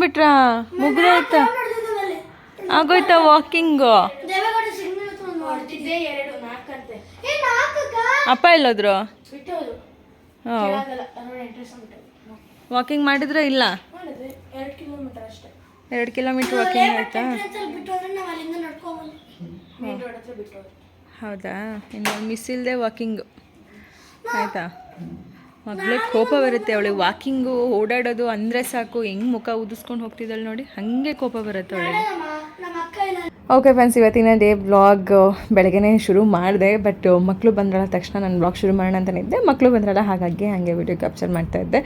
ಬಂದ್ಬಿಟ್ರಾ? ಮುಗ್ದೋಯ್ತಾ ಆಗೋಯ್ತಾ walking ಅಪ್ಪ ಎಲ್ಲೋದ್ರು? Walking ಮಾಡಿದ್ರೆ ಇಲ್ಲ? ಎರಡು ಕಿಲೋಮೀಟರ್ ವಾಕಿಂಗ್ ಆಯ್ತಾ? ಹೌದಾ? ಇನ್ನು ಮಿಸ್ ಇಲ್ಲದೆ ವಾಕಿಂಗ್ ಆಯಿತಾ? ಮಗಳಿಗೆ ಕೋಪ ಬರುತ್ತೆ ಅವಳಿಗೆ ವಾಕಿಂಗು ಓಡಾಡೋದು ಅಂದರೆ ಸಾಕು, ಹೆಂಗೆ ಮುಖ ಉದಿಸ್ಕೊಂಡು ಹೋಗ್ತಿದ್ದಾಳೆ ನೋಡಿ, ಹಾಗೆ ಕೋಪ ಬರುತ್ತೆ ಅವಳಿಗೆ. ಓಕೆ ಫ್ರೆಂಡ್ಸ್ ಇವತ್ತಿನ ಡೇ ಬ್ಲಾಗ್ ಬೆಳಗ್ಗೆ ಶುರು ಮಾಡಿದೆ ಬಟ್ ಮಕ್ಕಳು ಬಂದ್ರಲ್ಲ ತಕ್ಷಣ ನಾನು ಬ್ಲಾಗ್ ಶುರು ಮಾಡೋಣ ಅಂತಲೇ ಇದ್ದೆ. ಮಕ್ಕಳು ಬಂದ್ರಲ್ಲ ಹಾಗಾಗಿ ಹಾಗೆ ವಿಡಿಯೋ ಕ್ಯಾಪ್ಚರ್ ಮಾಡ್ತಾ ಇದ್ದೆ.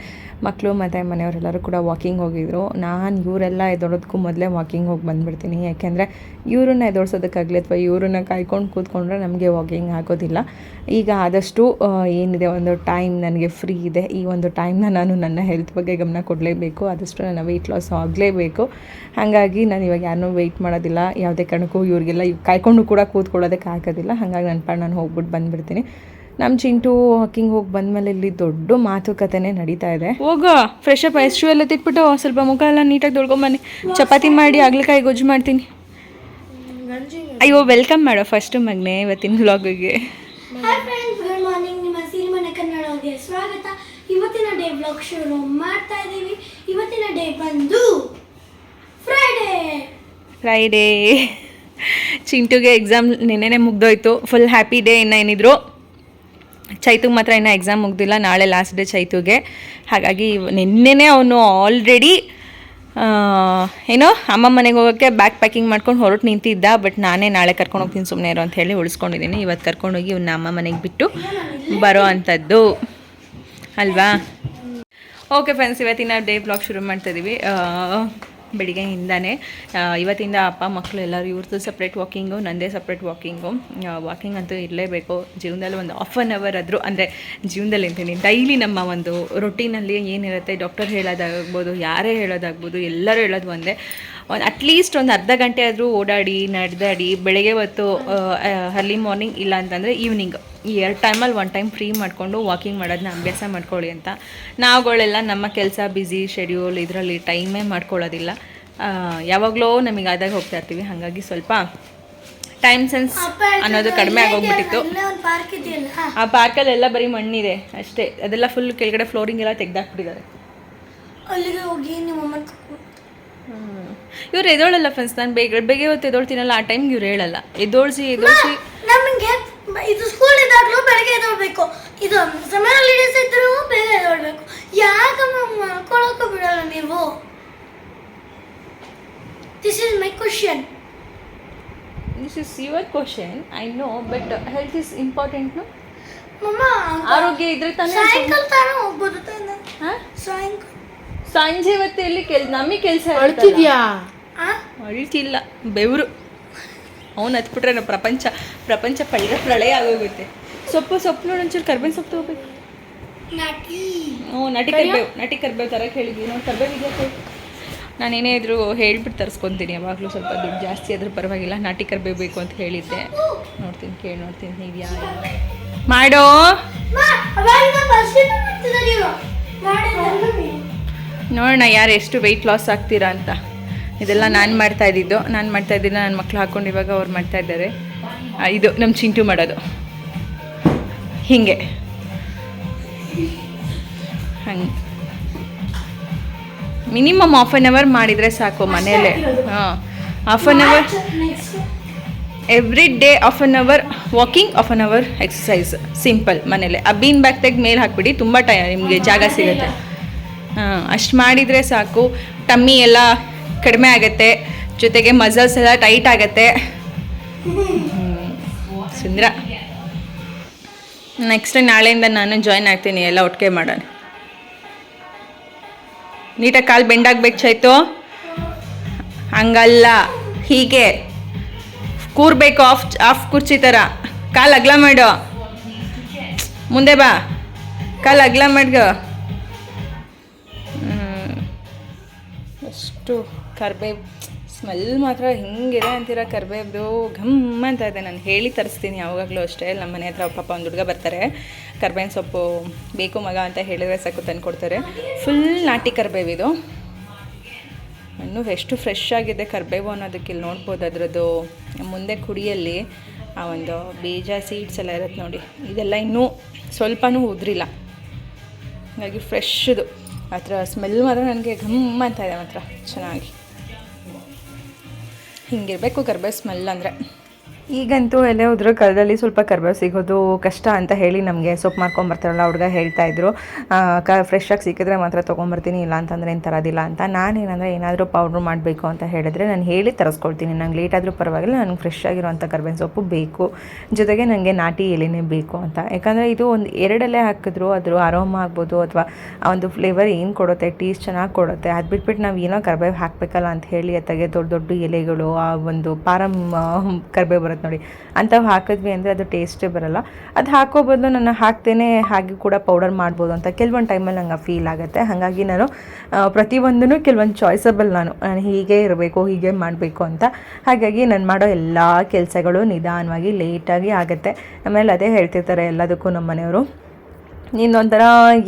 ಮಕ್ಕಳು ಮತ್ತು ಮನೆಯವರೆಲ್ಲರೂ ಕೂಡ ವಾಕಿಂಗ್ ಹೋಗಿದ್ರು. ನಾನು ಇವರೆಲ್ಲ ಎದೊಳೋದಕ್ಕೂ ಮೊದಲೇ ವಾಕಿಂಗ್ ಹೋಗಿ ಬಂದುಬಿಡ್ತೀನಿ. ಯಾಕೆಂದರೆ ಇವ್ರನ್ನ ಎದೋಡ್ಸೋದಕ್ಕಾಗಲಿ ಅಥವಾ ಇವ್ರನ್ನ ಕಾಯ್ಕೊಂಡು ಕೂತ್ಕೊಂಡ್ರೆ ನಮಗೆ ವಾಕಿಂಗ್ ಆಗೋದಿಲ್ಲ. ಈಗ ಆದಷ್ಟು ಏನಿದೆ, ಒಂದು ಟೈಮ್ ನನಗೆ ಫ್ರೀ ಇದೆ. ಈ ಒಂದು ಟೈಮ್ನ ನಾನು ನನ್ನ ಹೆಲ್ತ್ ಬಗ್ಗೆ ಗಮನ ಕೊಡಲೇಬೇಕು. ಆದಷ್ಟು ನನ್ನ ವೆಯ್ಟ್ ಲಾಸ್ ಆಗಲೇಬೇಕು. ಹಾಗಾಗಿ ನಾನು ಇವಾಗ ಯಾರನ್ನೂ ವೆಯ್ಟ್ ಮಾಡೋದಿಲ್ಲ ಯಾವುದೇ ಕಾರಣಕ್ಕೂ ಇವ್ರಿಗೆಲ್ಲ ಇವ್ ಕಾಯ್ಕೊಂಡು ಕೂಡ ಕೂತ್ಕೊಳ್ಳೋದಕ್ಕೆ ಆಗೋದಿಲ್ಲ. ಹಾಗಾಗಿ ನನ್ನ ಪಾಡು ನಾನು ಹೋಗ್ಬಿಟ್ಟು ಬಂದುಬಿಡ್ತೀನಿ. ನಮ್ಮ ಚಿಂಟು ಹಾಕಿಂಗ್ ಹೋಗಿ ಬಂದಮೇಲೆ ಇಲ್ಲಿ ದೊಡ್ಡ ಮಾತುಕತೆನೇ ನಡೀತಾ ಇದೆ. ಹೋಗೋ ಫ್ರೆಶ್ ಅಪ್ ಎಷ್ಟು ಎಲ್ಲ ತಿಟ್ಬಿಟ್ಟು ಸ್ವಲ್ಪ ಮುಖ ಎಲ್ಲ ನೀಟಾಗಿ ತೊಳ್ಕೊಂಬನ್ನಿ. ಚಪಾತಿ ಮಾಡಿ ಆಗ್ಲಕಾಯಿ ಗೊಜ್ಜು ಮಾಡ್ತೀನಿ. ಗಂಜಿ ಅಯ್ಯೋ ವೆಲ್ಕಮ್ ಮಾಡೋ ಫಸ್ಟ್ ಮಗನೇ ಇವತ್ತಿನ ವ್ಲಾಗಿಗೆ ಹಾಯ್ ಫ್ರೆಂಡ್ಸ್ ಗುಡ್ ಮಾರ್ನಿಂಗ್ ನಿಮ್ಮ ಸಿರಿಮನೆ ಕನ್ನಡಗೆ ಸ್ವಾಗತ. ಇವತ್ತಿನ ಡೇ ಬ್ಲಾಗ್ ಶುರು ಮಾಡ್ತಾ ಇದ್ದೀವಿ. ಇವತ್ತಿನ ಡೇ ಬಂದು ಫ್ರೈಡೇ ಚಿಂಟುಗೆ ಎಕ್ಸಾಮ್ ನಿನ್ನೆನೇ ಮುಗ್ದೋಯ್ತು. ಫುಲ್ ಹ್ಯಾಪಿ ಡೇ ಇನ್ನು ಏನಿದ್ರು. ಚೈತುಗೆ ಮಾತ್ರ ಇನ್ನೂ ಎಕ್ಸಾಮ್ ಮುಗ್ದಿಲ್ಲ. ನಾಳೆ ಲಾಸ್ಟ್ ಡೇ ಚೈತುಗೆ. ಹಾಗಾಗಿ ನಿನ್ನೆ ನಿನ್ನೆನೇ ಅವನು ಆಲ್ರೆಡಿ ಏನೋ ಅಮ್ಮ ಮನೆಗೆ ಹೋಗೋಕ್ಕೆ ಬ್ಯಾಗ್ ಪ್ಯಾಕಿಂಗ್ ಮಾಡ್ಕೊಂಡು ಹೊರಟು ನಿಂತಿದ್ದ. ಬಟ್ ನಾನೇ ನಾಳೆ ಕರ್ಕೊಂಡು ಹೋಗ್ತೀನಿ ಸುಮ್ಮನೆ ಇರೋ ಅಂತ ಹೇಳಿ ಉಳಿಸ್ಕೊಂಡಿದ್ದೀನಿ ಇವತ್ತು ಕರ್ಕೊಂಡೋಗಿ ಇವ್ನ ಅಮ್ಮ ಮನೆಗೆ ಬಿಟ್ಟು ಬರೋ ಅಂಥದ್ದು. ಅಲ್ವಾ? ಓಕೆ ಫ್ರೆಂಡ್ಸ್ ಇವತ್ತಿನ ಡೇ ಬ್ಲಾಗ್ ಶುರು ಮಾಡ್ತಾ ಇದ್ದೀವಿ ಬೆಳಿಗ್ಗೆಯಿಂದಾನೆ ಇವತ್ತಿಂದ ಅಪ್ಪ ಮಕ್ಕಳು ಎಲ್ಲರೂ ಇವ್ರದ್ದು ಸಪ್ರೇಟ್ ವಾಕಿಂಗು ನಂದೇ ಸಪ್ರೇಟ್ ವಾಕಿಂಗು ವಾಕಿಂಗ್ ಅಂತೂ ಇರಲೇಬೇಕು. ಜೀವನದಲ್ಲಿ ಒಂದು ಆಫ್ ಆನ್ ಅವರ್ ಆದರೂ, ಅಂದರೆ ಜೀವನದಲ್ಲಿ ಅಂತೀನಿ ಡೈಲಿ ನಮ್ಮ ಒಂದು ರೊಟೀನಲ್ಲಿ ಏನಿರುತ್ತೆ ಡಾಕ್ಟರ್ ಹೇಳೋದಾಗ್ಬೋದು, ಯಾರೇ ಹೇಳೋದಾಗ್ಬೋದು, ಎಲ್ಲರೂ ಹೇಳೋದು ಒಂದೇ. ಒಂದು ಅಟ್ಲೀಸ್ಟ್ ಒಂದು ಅರ್ಧ ಗಂಟೆ ಆದರೂ ಓಡಾಡಿ ನಡೆದಾಡಿ ಬೆಳಗ್ಗೆ ಹೊತ್ತು ಅರ್ಲಿ ಮಾರ್ನಿಂಗ್ ಇಲ್ಲ ಅಂತಂದರೆ ಈವ್ನಿಂಗ್ ಈ ಎರಡು ಟೈಮಲ್ಲಿ ಒನ್ ಟೈಮ್ ಫ್ರೀ ಮಾಡಿಕೊಂಡು ವಾಕಿಂಗ್ ಮಾಡೋದನ್ನ ಅಭ್ಯಾಸ ಮಾಡ್ಕೊಳ್ಳಿ ಅಂತ. ನಾವುಗಳೆಲ್ಲ ನಮ್ಮ ಕೆಲಸ ಬ್ಯುಸಿ ಶೆಡ್ಯೂಲ್ ಇದರಲ್ಲಿ ಟೈಮೇ ಮಾಡ್ಕೊಳ್ಳೋದಿಲ್ಲ. ಯಾವಾಗಲೂ ನಮಗೆ ಆದಾಗ ಹೋಗ್ತಾ ಇರ್ತೀವಿ. ಹಾಗಾಗಿ ಸ್ವಲ್ಪ ಟೈಮ್ ಸೆನ್ಸ್ ಅನ್ನೋದು ಕಡಿಮೆ ಆಗೋಗ್ಬಿಟ್ಟಿತ್ತು. ಆ ಪಾರ್ಕಲ್ಲೆಲ್ಲ ಬರೀ ಮಣ್ಣಿದೆ ಅಷ್ಟೇ. ಅದೆಲ್ಲ ಫುಲ್ ಕೆಳಗಡೆ ಫ್ಲೋರಿಂಗ್ ಎಲ್ಲ ತೆಗ್ದಾಕ್ಬಿಟ್ಟಿದ್ದಾರೆ. ಅಲ್ಲಿಗೆ ಹೋಗಿ ನಿಮ್ಮ ಅಮ್ಮನ ಇವ್ರು ಎದೋಳಲ್ಲ ಫ್ರೆಂಡ್ಸ್ ನಾನು ಬೇಗ ಬೇಗ ಇವತ್ತು ಎದೋಳ್ತೀನಲ್ಲ ಆ ಟೈಮ್ಗೆ ಇವ್ರು ಹೇಳಲ್ಲ. ಎದೋಳ್ಸಿ ಎದೋಳ್ಸಿ. ನಮಗೆ ಇದು ಸ್ಕೂಲ್ ಇದ್ದಾಗಲೂ ಬೆಳಗ್ಗೆ ಎದೋಳ್ಬೇಕು. ಇದು ಸಮಯ ಹಾಲಿಡೇಸ್ ಇದ್ರೂ ಬೇಗ ಎದೋಳ್ಬೇಕು. ಯಾಕಮ್ಮ ಮಾಡ್ಕೊಳಕ್ಕೂ ಬಿಡಲ್ಲ ನೀವು? This is my question this is your question I know but health is important mama ಆರೋಗ್ಯ ಇದ್ರೆ ತಾನೇ ಸಾಯಂಕಾಲ ತಾನೇ ಹೋಗ್ಬೋದು ತಾನೆ. ಸಾಯಂಕಾಲ ಸಂಜೆ ಮತ್ತೆ ಇಲ್ಲಿ ಕೆಲ್ ನಮಗೆ ಕೆಲಸ ಅಳ್ತಿದ್ಯಾ? ಅಳ್ತಿಲ್ಲ. ಬೆವರು. ಅವನು ಹತ್ಬಿಟ್ರೆ ನಮ್ಮ ಪ್ರಪಂಚ ಪ್ರಪಂಚ ಪಳ್ಳ ಪ್ರಳಯ ಆಗೋಗುತ್ತೆ. ಸೊಪ್ಪು ಸೊಪ್ಪು ನೋಡಿ ಒಂಚೂರು ಕರ್ಬೇವಿನ ಸೊಪ್ಪು ತಗೋಬೇಕು. ನಾಟಿ. ಹ್ಞೂ ನಟಿ ಕರ್ಬೇವು ನಟಿ ಕರ್ಬೇವು ಥರ ಕೇಳಿದ್ವಿ. ನೋಡಿ ಕರ್ಬೇವು ಇದೆಯಾ ನಾನು ಏನೇ ಇದ್ರು ಹೇಳ್ಬಿಟ್ಟು ತರಿಸ್ಕೊತೀನಿ. ಯಾವಾಗಲೂ ಸ್ವಲ್ಪ ದುಡ್ಡು ಜಾಸ್ತಿ ಆದರೂ ಪರವಾಗಿಲ್ಲ. ನಾಟಿ ಕರ್ಬೇವು ಬೇಕು ಅಂತ ಹೇಳಿದ್ದೆ. ನೋಡ್ತೀನಿ ಕೇಳಿ ನೋಡ್ತೀನಿ. ನೀವು ಯಾರು? ಮಾಡೋ. ನೋಡೋಣ ಯಾರು ಎಷ್ಟು ವೆಯ್ಟ್ ಲಾಸ್ ಆಗ್ತೀರಾ ಅಂತ. ಇದೆಲ್ಲ ನಾನು ಮಾಡ್ತಾ ಇದ್ದಿದ್ದು. ನಾನು ಮಾಡ್ತಾ ಇದ್ದಿಲ್ಲ ನನ್ನ ಮಕ್ಳು ಹಾಕ್ಕೊಂಡು ಇವಾಗ ಅವ್ರು ಮಾಡ್ತಾ ಇದ್ದಾರೆ. ಇದು ನಮ್ಮ ಚಿಂಟು ಮಾಡೋದು. ಹೀಗೆ. ಹಂಗೆ. ಮಿನಿಮಮ್ ಹಾಫ್ ಆನ್ ಅವರ್ ಮಾಡಿದರೆ ಸಾಕು ಮನೆಯಲ್ಲೇ. ಹಾಂ. Half an hour every day half an hour walking half an hour exercise simple ಮನೇಲೆ ಆ ಬೀನ್ ಬ್ಯಾಗ್ ತೆಗೆದು ಮೇಲೆ ಹಾಕ್ಬಿಡಿ ತುಂಬ ಟೈ ನಿಮಗೆ ಜಾಗ ಸಿಗುತ್ತೆ. ಅಷ್ಟು ಮಾಡಿದರೆ ಸಾಕು. ಟಮ್ಮಿ ಎಲ್ಲ ಕಡಿಮೆ ಆಗುತ್ತೆ. ಜೊತೆಗೆ ಮಸಲ್ಸ್ ಎಲ್ಲ ಟೈಟ್ ಆಗುತ್ತೆ. ಸುಂದ್ರ? ನೆಕ್ಸ್ಟ್ ನಾಳೆಯಿಂದ ನಾನು ಜಾಯ್ನ್ ಆಗ್ತೀನಿ, ಎಲ್ಲ ಒಟ್ಟಿಗೆ ಮಾಡೋಣ. ನೀಟಾಗಿ ಕಾಲು ಬೆಂಡಾಗಬೇಕು ಚೈತು ಹಂಗಲ್ಲ, ಹೀಗೆ. ಕೂರ್ಬೇಕು ಆಫ್ ಆಫ್ ಕುರ್ಚಿ ಥರ. ಕಾಲು ಅಗ್ಲ ಮಾಡು. ಮುಂದೆ ಬಾ. ಕಾಲು ಅಗ್ಲ ಮಾಡ್ಗೋ. ಎಷ್ಟು ಕರ್ಬೇವು ಸ್ಮೆಲ್ ಮಾತ್ರ ಹಿಂಗಿದೆ ಅಂತೀರ? ಕರ್ಬೇವ್ದು ಘಮ್ ಅಂತ ಇದೆ. ನಾನು ಹೇಳಿ ತರಿಸ್ತೀನಿ ಯಾವಾಗಲೂ ಅಷ್ಟೇ. ನಮ್ಮ ಮನೆ ಹತ್ರ ಪಾಪ ಒಂದು ಹುಡುಗ ಬರ್ತಾರೆ. ಕರ್ಬೇವಿನ ಸೊಪ್ಪು ಬೇಕು ಮಗ ಅಂತ ಹೇಳಿದರೆ ಸಾಕು ತಂದು ಕೊಡ್ತಾರೆ. ಫುಲ್ ನಾಟಿ ಕರ್ಬೇವಿದು ಇನ್ನೂ ಎಷ್ಟು ಫ್ರೆಶ್ ಆಗಿದೆ ಕರ್ಬೇವು ಅನ್ನೋದಕ್ಕೆ ಇಲ್ಲಿ ನೋಡ್ಬೋದು ಅದರದ್ದು. ಮುಂದೆ ಕುಡಿಯಲ್ಲಿ ಆ ಒಂದು ಬೀಜ ಸೀಡ್ಸ್ ಎಲ್ಲ ಇರುತ್ತೆ ನೋಡಿ. ಇದೆಲ್ಲ ಇನ್ನೂ ಸ್ವಲ್ಪನೂ ಉದ್ರಿಲ್ಲ. ಹಾಗಾಗಿ ಫ್ರೆಶ್ದು ಮಾತ್ರ ಸ್ಮೆಲ್ ಮಾತ್ರ ನನಗೆ ಘಮ್ ಅಂತ ಇದೆ ಮಾತ್ರ ಚೆನ್ನಾಗಿ. ಹಿಂಗಿರಬೇಕು ಕರ್ಬೇವು ಸ್ಮೆಲ್ ಅಂದರೆ. ಈಗಂತೂ ಎಲೆ ಹೋದ್ರೂ ಕರದಲ್ಲಿ ಸ್ವಲ್ಪ ಕರ್ಬೇವು ಸಿಗೋದು ಕಷ್ಟ ಅಂತ ಹೇಳಿ ನಮಗೆ ಸೊಪ್ಪು ಮಾಡ್ಕೊಂಬರ್ತಾರಲ್ಲ ಹುಡುಗ ಹೇಳ್ತಾ ಇದ್ರು. ಕ ಫ್ರೆಶ್ ಆಗಿ ಸಿಕ್ಕಿದ್ರೆ ಮಾತ್ರ ತೊಗೊಂಬರ್ತೀನಿ, ಇಲ್ಲ ಅಂತಂದರೆ ಏನು ತರೋದಿಲ್ಲ ಅಂತ. ನಾನೇನಂದರೆ ಏನಾದರೂ ಪೌಡ್ರ್ ಮಾಡಬೇಕು ಅಂತ ಹೇಳಿದ್ರೆ ನಾನು ಹೇಳಿ ತರಿಸ್ಕೊಳ್ತೀನಿ. ನಂಗೆ ಲೇಟ್ ಆದರೂ ಪರವಾಗಿಲ್ಲ ನನಗೆ ಫ್ರೆಶ್ ಆಗಿರುವಂಥ ಕರ್ಬೇವಿನ ಸೊಪ್ಪು ಬೇಕು. ಜೊತೆಗೆ ನನಗೆ ನಾಟಿ ಎಲೆನೇ ಬೇಕು ಅಂತ. ಯಾಕಂದರೆ ಇದು ಒಂದು ಎರಡೆಲೆ ಹಾಕಿದ್ರು, ಅದ್ರ ಆರೋಮ ಆಗ್ಬೋದು ಅಥವಾ ಒಂದು ಫ್ಲೇವರ್ ಏನು ಕೊಡುತ್ತೆ ಟೇಸ್ಟ್ ಚೆನ್ನಾಗಿ ಕೊಡುತ್ತೆ. ಅದು ಬಿಟ್ಬಿಟ್ಟು ನಾವು ಏನೋ ಕರ್ಬೇವು ಹಾಕಬೇಕಲ್ಲ ಅಂತ ಹೇಳಿ ಅತ್ತಾಗೆ ದೊಡ್ಡ ದೊಡ್ಡ ಎಲೆಗಳು, ಆ ಒಂದು ಪಾರಮ್ ಕರ್ಬೇವು ಬರುತ್ತೆ. ನೋಡಿ. ಅಂಥವು ಹಾಕಿದ್ವಿ ಅಂದರೆ ಅದು ಟೇಸ್ಟೇ ಬರಲ್ಲ. ಅದು ಹಾಕೋ ಬದಲು ನಾನು ಹಾಕ್ತೇನೆ ಹಾಗೆ ಕೂಡ ಪೌಡರ್ ಮಾಡ್ಬೋದು ಅಂತ ಕೆಲವೊಂದು ಟೈಮಲ್ಲಿ ನಂಗೆ ಫೀಲ್ ಆಗುತ್ತೆ. ಹಾಗಾಗಿ ನಾನು ಪ್ರತಿಯೊಂದೂ ಕೆಲವೊಂದು ಚಾಯ್ಸಬಲ್ ನಾನು ನಾನು ಹೀಗೆ ಇರಬೇಕು, ಹೀಗೆ ಮಾಡಬೇಕು ಅಂತ. ಹಾಗಾಗಿ ನಾನು ಮಾಡೋ ಎಲ್ಲ ಕೆಲಸಗಳು ನಿಧಾನವಾಗಿ ಲೇಟಾಗಿ ಆಗುತ್ತೆ. ಆಮೇಲೆ ಅದೇ ಹೇಳ್ತಿರ್ತಾರೆ ಎಲ್ಲದಕ್ಕೂ ನಮ್ಮ ಮನೆಯವರು. ನೀನೊಂಥರ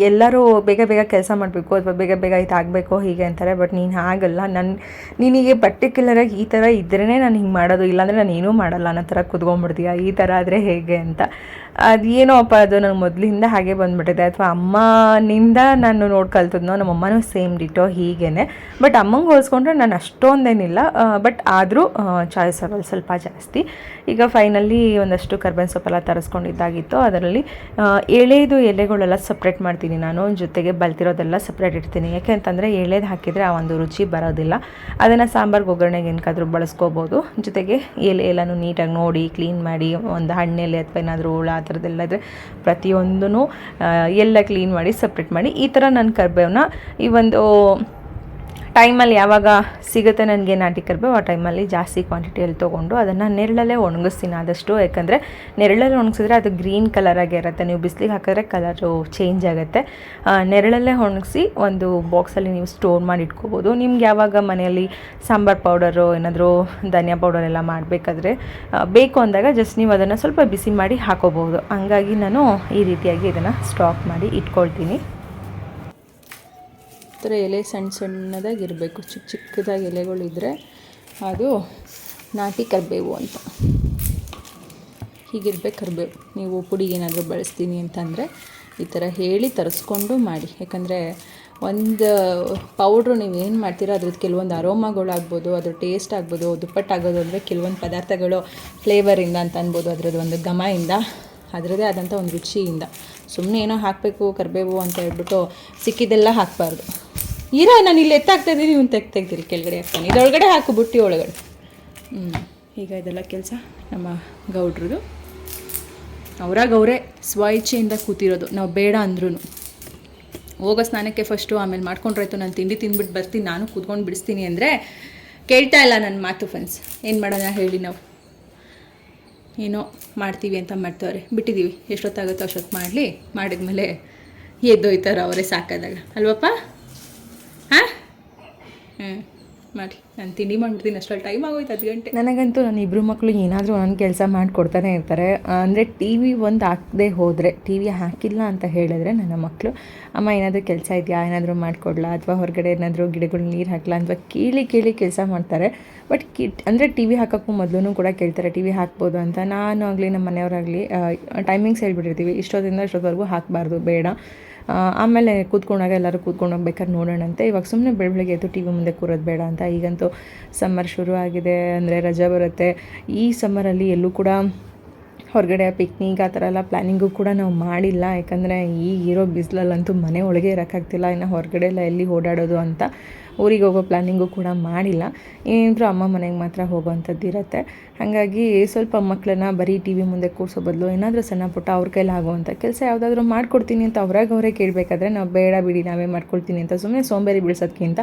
ಎಲ್ಲರೂ ಬೇಗ ಬೇಗ ಕೆಲಸ ಮಾಡಬೇಕು ಅಥವಾ ಬೇಗ ಬೇಗ ಇದಾಗಬೇಕು ಹೀಗೆ ಅಂತಾರೆ. ಬಟ್ ನೀನು ಹಾಗಲ್ಲ. ನನ್ನ ನಿನಗೆ ಪರ್ಟಿಕ್ಯುಲರಾಗಿ ಈ ಥರ ಇದ್ರೇ ನಾನು ಹಿಂಗೆ ಮಾಡೋದು. ಇಲ್ಲಾಂದರೆ ನಾನು ಏನೂ ಮಾಡಲ್ಲ. ಅನ್ನೋ ಥರ ಕುತ್ಕೊಂಡ್ಬಿಡ್ತೀಯ ಈ ಥರ ಆದರೆ ಹೇಗೆ ಅಂತ. ಅದೇನೋ ಅಪ್ಪ ಅದು ನನಗೆ ಮೊದಲಿಂದ ಹಾಗೆ ಬಂದ್ಬಿಟ್ಟಿದೆ. ಅಥವಾ ಅಮ್ಮನಿಂದ ನಾನು ನೋಡಿ ಕಲ್ತದ್ನೋ ನಮ್ಮ ಅಮ್ಮನೂ ಸೇಮ್ ಡಿಟೋ ಹೀಗೇ ಬಟ್ ಅಮ್ಮಂಗೆ ಹೋಲಿಸ್ಕೊಂಡ್ರೆ ನಾನು ಅಷ್ಟೊಂದೇನಿಲ್ಲ. ಬಟ್ ಆದರೂ ಚಾಯ್ಸ್ ಅವಲ್ ಸ್ವಲ್ಪ ಜಾಸ್ತಿ. ಈಗ ಫೈನಲಿ ಒಂದಷ್ಟು ಕರ್ಬೇವಿನ ಸೊಪ್ಪೆಲ್ಲ ತರಿಸ್ಕೊಂಡಿದ್ದಾಗಿತ್ತು. ಅದರಲ್ಲಿ ಎಳೆದು ಎಲೆಗಳೆಲ್ಲ ಸಪ್ರೇಟ್ ಮಾಡ್ತೀನಿ ನಾನು. ಜೊತೆಗೆ ಬಲ್ತಿರೋದೆಲ್ಲ ಸಪ್ರೇಟ್ ಇಡ್ತೀನಿ. ಯಾಕೆ ಅಂತಂದರೆ ಎಳೆದು ಹಾಕಿದರೆ ಆ ಒಂದು ರುಚಿ ಬರೋದಿಲ್ಲ. ಅದನ್ನು ಸಾಂಬಾರ್ಗೆ ಒಗ್ಗರಣೆಗೆ ಏನಕ್ಕಾದ್ರೂ ಬಳಸ್ಕೋಬೋದು. ಜೊತೆಗೆ ಎಲೆ ಎಲ್ಲನೂ ನೀಟಾಗಿ ನೋಡಿ, ಕ್ಲೀನ್ ಮಾಡಿ, ಒಂದು ಹಣ್ಣೆಲೆ ಅಥವಾ ಏನಾದರೂ ಹುಳ ಥರದ್ದೆಲ್ಲ ಇದ್ದರೆ ಪ್ರತಿಯೊಂದೂ ಎಲ್ಲ ಕ್ಲೀನ್ ಮಾಡಿ ಸಪ್ರೇಟ್ ಮಾಡಿ ಈ ಥರ ನಾನು ಕರ್ಬೇವನ್ನ ಈ ಒಂದು ಟೈಮಲ್ಲಿ ಯಾವಾಗ ಸಿಗುತ್ತೆ ನನಗೆ ನಾಟಿ ಕರ್ಬೇವು ಆ ಟೈಮಲ್ಲಿ ಜಾಸ್ತಿ ಕ್ವಾಂಟಿಟಿಯಲ್ಲಿ ತೊಗೊಂಡು ಅದನ್ನು ನೆರಳಲ್ಲೇ ಒಣಗಿಸ್ತೀನಿ ಆದಷ್ಟು. ಯಾಕಂದರೆ ನೆರಳಲ್ಲಿ ಒಣಗಿಸಿದ್ರೆ ಅದು ಗ್ರೀನ್ ಕಲರಾಗೇ ಇರುತ್ತೆ. ನೀವು ಬಿಸಿಲಿಗೆ ಹಾಕಿದ್ರೆ ಕಲರು ಚೇಂಜ್ ಆಗುತ್ತೆ. ನೆರಳಲ್ಲೇ ಒಣಗಿಸಿ ಒಂದು ಬಾಕ್ಸಲ್ಲಿ ನೀವು ಸ್ಟೋರ್ ಮಾಡಿ ಇಟ್ಕೋಬೋದು. ನಿಮ್ಗೆ ಯಾವಾಗ ಮನೆಯಲ್ಲಿ ಸಾಂಬಾರ್ ಪೌಡರು ಏನಾದರೂ ಧನಿಯಾ ಪೌಡರ್ ಎಲ್ಲ ಮಾಡಬೇಕಾದ್ರೆ ಬೇಕು ಅಂದಾಗ ಜಸ್ಟ್ ನೀವು ಅದನ್ನು ಸ್ವಲ್ಪ ಬಿಸಿ ಮಾಡಿ ಹಾಕೋಬೋದು ಹಂಗಾಗಿ ನಾನು ಈ ರೀತಿಯಾಗಿ ಇದನ್ನು ಸ್ಟಾಕ್ ಮಾಡಿ ಇಟ್ಕೊಳ್ತೀನಿ. ಥರ ಎಲೆ ಸಣ್ಣ ಸಣ್ಣದಾಗಿರಬೇಕು, ಚಿಕ್ಕ ಚಿಕ್ಕದಾಗಿ ಎಲೆಗಳಿದ್ರೆ ಅದು ನಾಟಿ ಕರಿಬೇವು ಅಂತ. ಹೀಗಿರ್ಬೇಕು ಕರಿಬೇವು. ನೀವು ಪುಡಿಗೆ ಏನಾದರೂ ಬಳಸ್ತೀನಿ ಅಂತಂದರೆ ಈ ಥರ ಹೇಳಿ ತರಿಸ್ಕೊಂಡು ಮಾಡಿ. ಯಾಕಂದರೆ ಒಂದು ಪೌಡ್ರು ನೀವು ಏನು ಮಾಡ್ತೀರೋ ಅದ್ರದ್ದು ಕೆಲವೊಂದು ಅರೋಮಾಗಳಾಗ್ಬೋದು ಅದ್ರ ಟೇಸ್ಟ್ ಆಗ್ಬೋದು, ದುಪ್ಪಟ್ಟಾಗೋದು ಅಂದರೆ ಕೆಲವೊಂದು ಪದಾರ್ಥಗಳು ಫ್ಲೇವರಿಂದ ಅಂತ ಅನ್ಬೋದು ಅದರದ್ದು ಒಂದು ಘಮಯಿಂದ ಅದರದ್ದೇ ಆದಂಥ ಒಂದು ರುಚಿಯಿಂದ. ಸುಮ್ಮನೆ ಏನೋ ಹಾಕಬೇಕು ಕರಿಬೇವು ಅಂತ ಹೇಳ್ಬಿಟ್ಟು ಸಿಕ್ಕಿದ್ದೆಲ್ಲ ಹಾಕಬಾರ್ದು. ಇರೋ, ನಾನು ಇಲ್ಲಿ ಎತ್ತಾಗ್ತಾ ಇದ್ದೀನಿ ನೀವು ತೆಗ್ ತೆಗ್ದಿರಿ ಕೆಳಗಡೆ ಹಾಕ್ತಾನೆ ಇದೊಳಗಡೆ ಹಾಕು, ಬುಟ್ಟಿ ಒಳಗಡೆ. ಹ್ಞೂ ಈಗ ಇದೆಲ್ಲ ಕೆಲಸ ನಮ್ಮ ಗೌಡ್ರದು. ಅವರಾಗ ಅವರೇ ಸ್ವಇಚ್ಛೆಯಿಂದ ಕೂತಿರೋದು. ನಾವು ಬೇಡ ಅಂದ್ರೂ ಹೋಗೋ ಸ್ನಾನಕ್ಕೆ ಫಸ್ಟು ಆಮೇಲೆ ಮಾಡ್ಕೊಂಡ್ರಾಯ್ತು. ನಾನು ತಿಂಡಿ ತಿಂದ್ಬಿಟ್ಟು ಬರ್ತೀನಿ. ನಾನು ಕೂತ್ಕೊಂಡು ಬಿಡಿಸ್ತೀನಿ ಅಂದರೆ ಕೇಳ್ತಾ ಇಲ್ಲ ನನ್ನ ಮಾತು ಫ್ರೆಂಡ್ಸ್ ಏನು ಮಾಡೋಣ ಹೇಳಿ ನಾವು? ಏನೋ ಮಾಡ್ತೀವಿ ಅಂತ ಮಾಡ್ತವ್ರೆ. ಬಿಟ್ಟಿದ್ದೀವಿ ಎಷ್ಟೊತ್ತಾಗುತ್ತೋ ಅಷ್ಟೊತ್ತು ಮಾಡಲಿ. ಮಾಡಿದ್ಮೇಲೆ ಎದ್ದೋಯ್ತಾರೆ ಅವರೇ ಸಾಕಾದಾಗ. ಅಲ್ವಪ್ಪ? ಮಾಡಿ, ನಾನು ತಿಂಡಿ ಮಾಡ್ಬಿಡ್ತೀನಿ, ಅಷ್ಟರಲ್ಲಿ ಟೈಮ್ ಆಗೋಯ್ತು ಹತ್ತು ಗಂಟೆ. ನನಗಂತೂ ನನ್ನ ಇಬ್ಬರು ಮಕ್ಕಳು ಏನಾದರೂ ನನ್ನ ಕೆಲಸ ಮಾಡಿಕೊಡ್ತಾನೆ ಇರ್ತಾರೆ. ಅಂದರೆ ಟಿ ವಿ ಒಂದು ಹಾಕದೆ ಹೋದರೆ ಟಿ ವಿ ಹಾಕಿಲ್ಲ ಅಂತ ಹೇಳಿದ್ರೆ ನನ್ನ ಮಕ್ಕಳು ಅಮ್ಮ, ಏನಾದರೂ ಕೆಲಸ ಇದೆಯಾ? ಏನಾದರೂ ಮಾಡಿಕೊಡ್ಲಾ? ಅಥವಾ ಹೊರಗಡೆ ಏನಾದರೂ ಗಿಡಗಳು ನೀರು ಹಾಕ್ಲಾ? ಅಥವಾ ಕೇಳಿ ಕೇಳಿ ಕೆಲಸ ಮಾಡ್ತಾರೆ. ಬಟ್ ಕಿಟ್ ಅಂದರೆ ಟಿ ವಿ ಹಾಕೋಕ್ಕೂ ಮೊದಲು ಕೂಡ ಕೇಳ್ತಾರೆ ಟಿ ವಿ ಹಾಕ್ಬೋದು ಅಂತ. ನಾನು ಆಗಲಿ ನಮ್ಮ ಮನೆಯವರಾಗಲಿ ಟೈಮಿಂಗ್ಸ್ ಹೇಳ್ಬಿಟ್ಟಿರ್ತೀವಿ. ಇಷ್ಟೊತ್ತಿಂದ ಇಷ್ಟೊತ್ತವರೆಗೂ ಹಾಕಬಾರ್ದು, ಬೇಡ. ಆಮೇಲೆ ಕೂತ್ಕೊಂಡಾಗ ಎಲ್ಲರೂ ಕೂತ್ಕೊಂಡು ಹೋಗ್ಬೇಕಾದ್ರೆ ನೋಡೋಣಂತೆ ಇವಾಗ ಸುಮ್ಮನೆ ಬೆಳಗ್ಗೆ ಎದ್ದು ಟಿ ವಿ ಮುಂದೆ ಕೂರೋದು ಬೇಡ ಅಂತ. ಈಗಂತೂ ಸಮ್ಮರ್ ಶುರು ಆಗಿದೆ, ಅಂದರೆ ರಜೆ ಬರುತ್ತೆ. ಈ ಸಮ್ಮರಲ್ಲಿ ಎಲ್ಲೂ ಕೂಡ ಹೊರಗಡೆ ಪಿಕ್ನಿಕ್ ಆ ಥರ ಎಲ್ಲ ಪ್ಲ್ಯಾನಿಂಗು ಕೂಡ ನಾವು ಮಾಡಿಲ್ಲ. ಯಾಕಂದರೆ ಈಗಿರೋ ಬಿಸಿಲಲ್ಲಂತೂ ಮನೆ ಒಳಗೆ ಇರೋಕ್ಕಾಗ್ತಿಲ್ಲ ಇನ್ನು ಹೊರಗಡೆ ಎಲ್ಲ ಎಲ್ಲಿ ಓಡಾಡೋದು ಅಂತ. ಊರಿಗೆ ಹೋಗೋ ಪ್ಲ್ಯಾನಿಂಗು ಕೂಡ ಮಾಡಿಲ್ಲ. ಏನಾದರೂ ಅಮ್ಮ ಮನೆಗೆ ಮಾತ್ರ ಹೋಗೋವಂಥದ್ದು ಇರುತ್ತೆ. ಹಾಗಾಗಿ ಸ್ವಲ್ಪ ಮಕ್ಕಳನ್ನ ಬರೀ ಟಿ ವಿ ಮುಂದೆ ಕೂರಿಸೋ ಬದಲು ಏನಾದರೂ ಸಣ್ಣ ಪುಟ್ಟ ಅವ್ರ ಕೈಲಿ ಆಗುವಂಥ ಕೆಲಸ ಯಾವುದಾದ್ರೂ ಮಾಡ್ಕೊಡ್ತೀನಿ ಅಂತ ಅವ್ರಾಗ ಅವರೇ ಕೇಳಬೇಕಾದ್ರೆ ನಾವು ಬೇಡ ಬಿಡಿ, ನಾವೇ ಮಾಡ್ಕೊಳ್ತೀನಿ ಅಂತ ಸುಮ್ಮನೆ ಸೋಂಬೇರಿ ಬೀಳ್ಸೋದ್ಕಿಂತ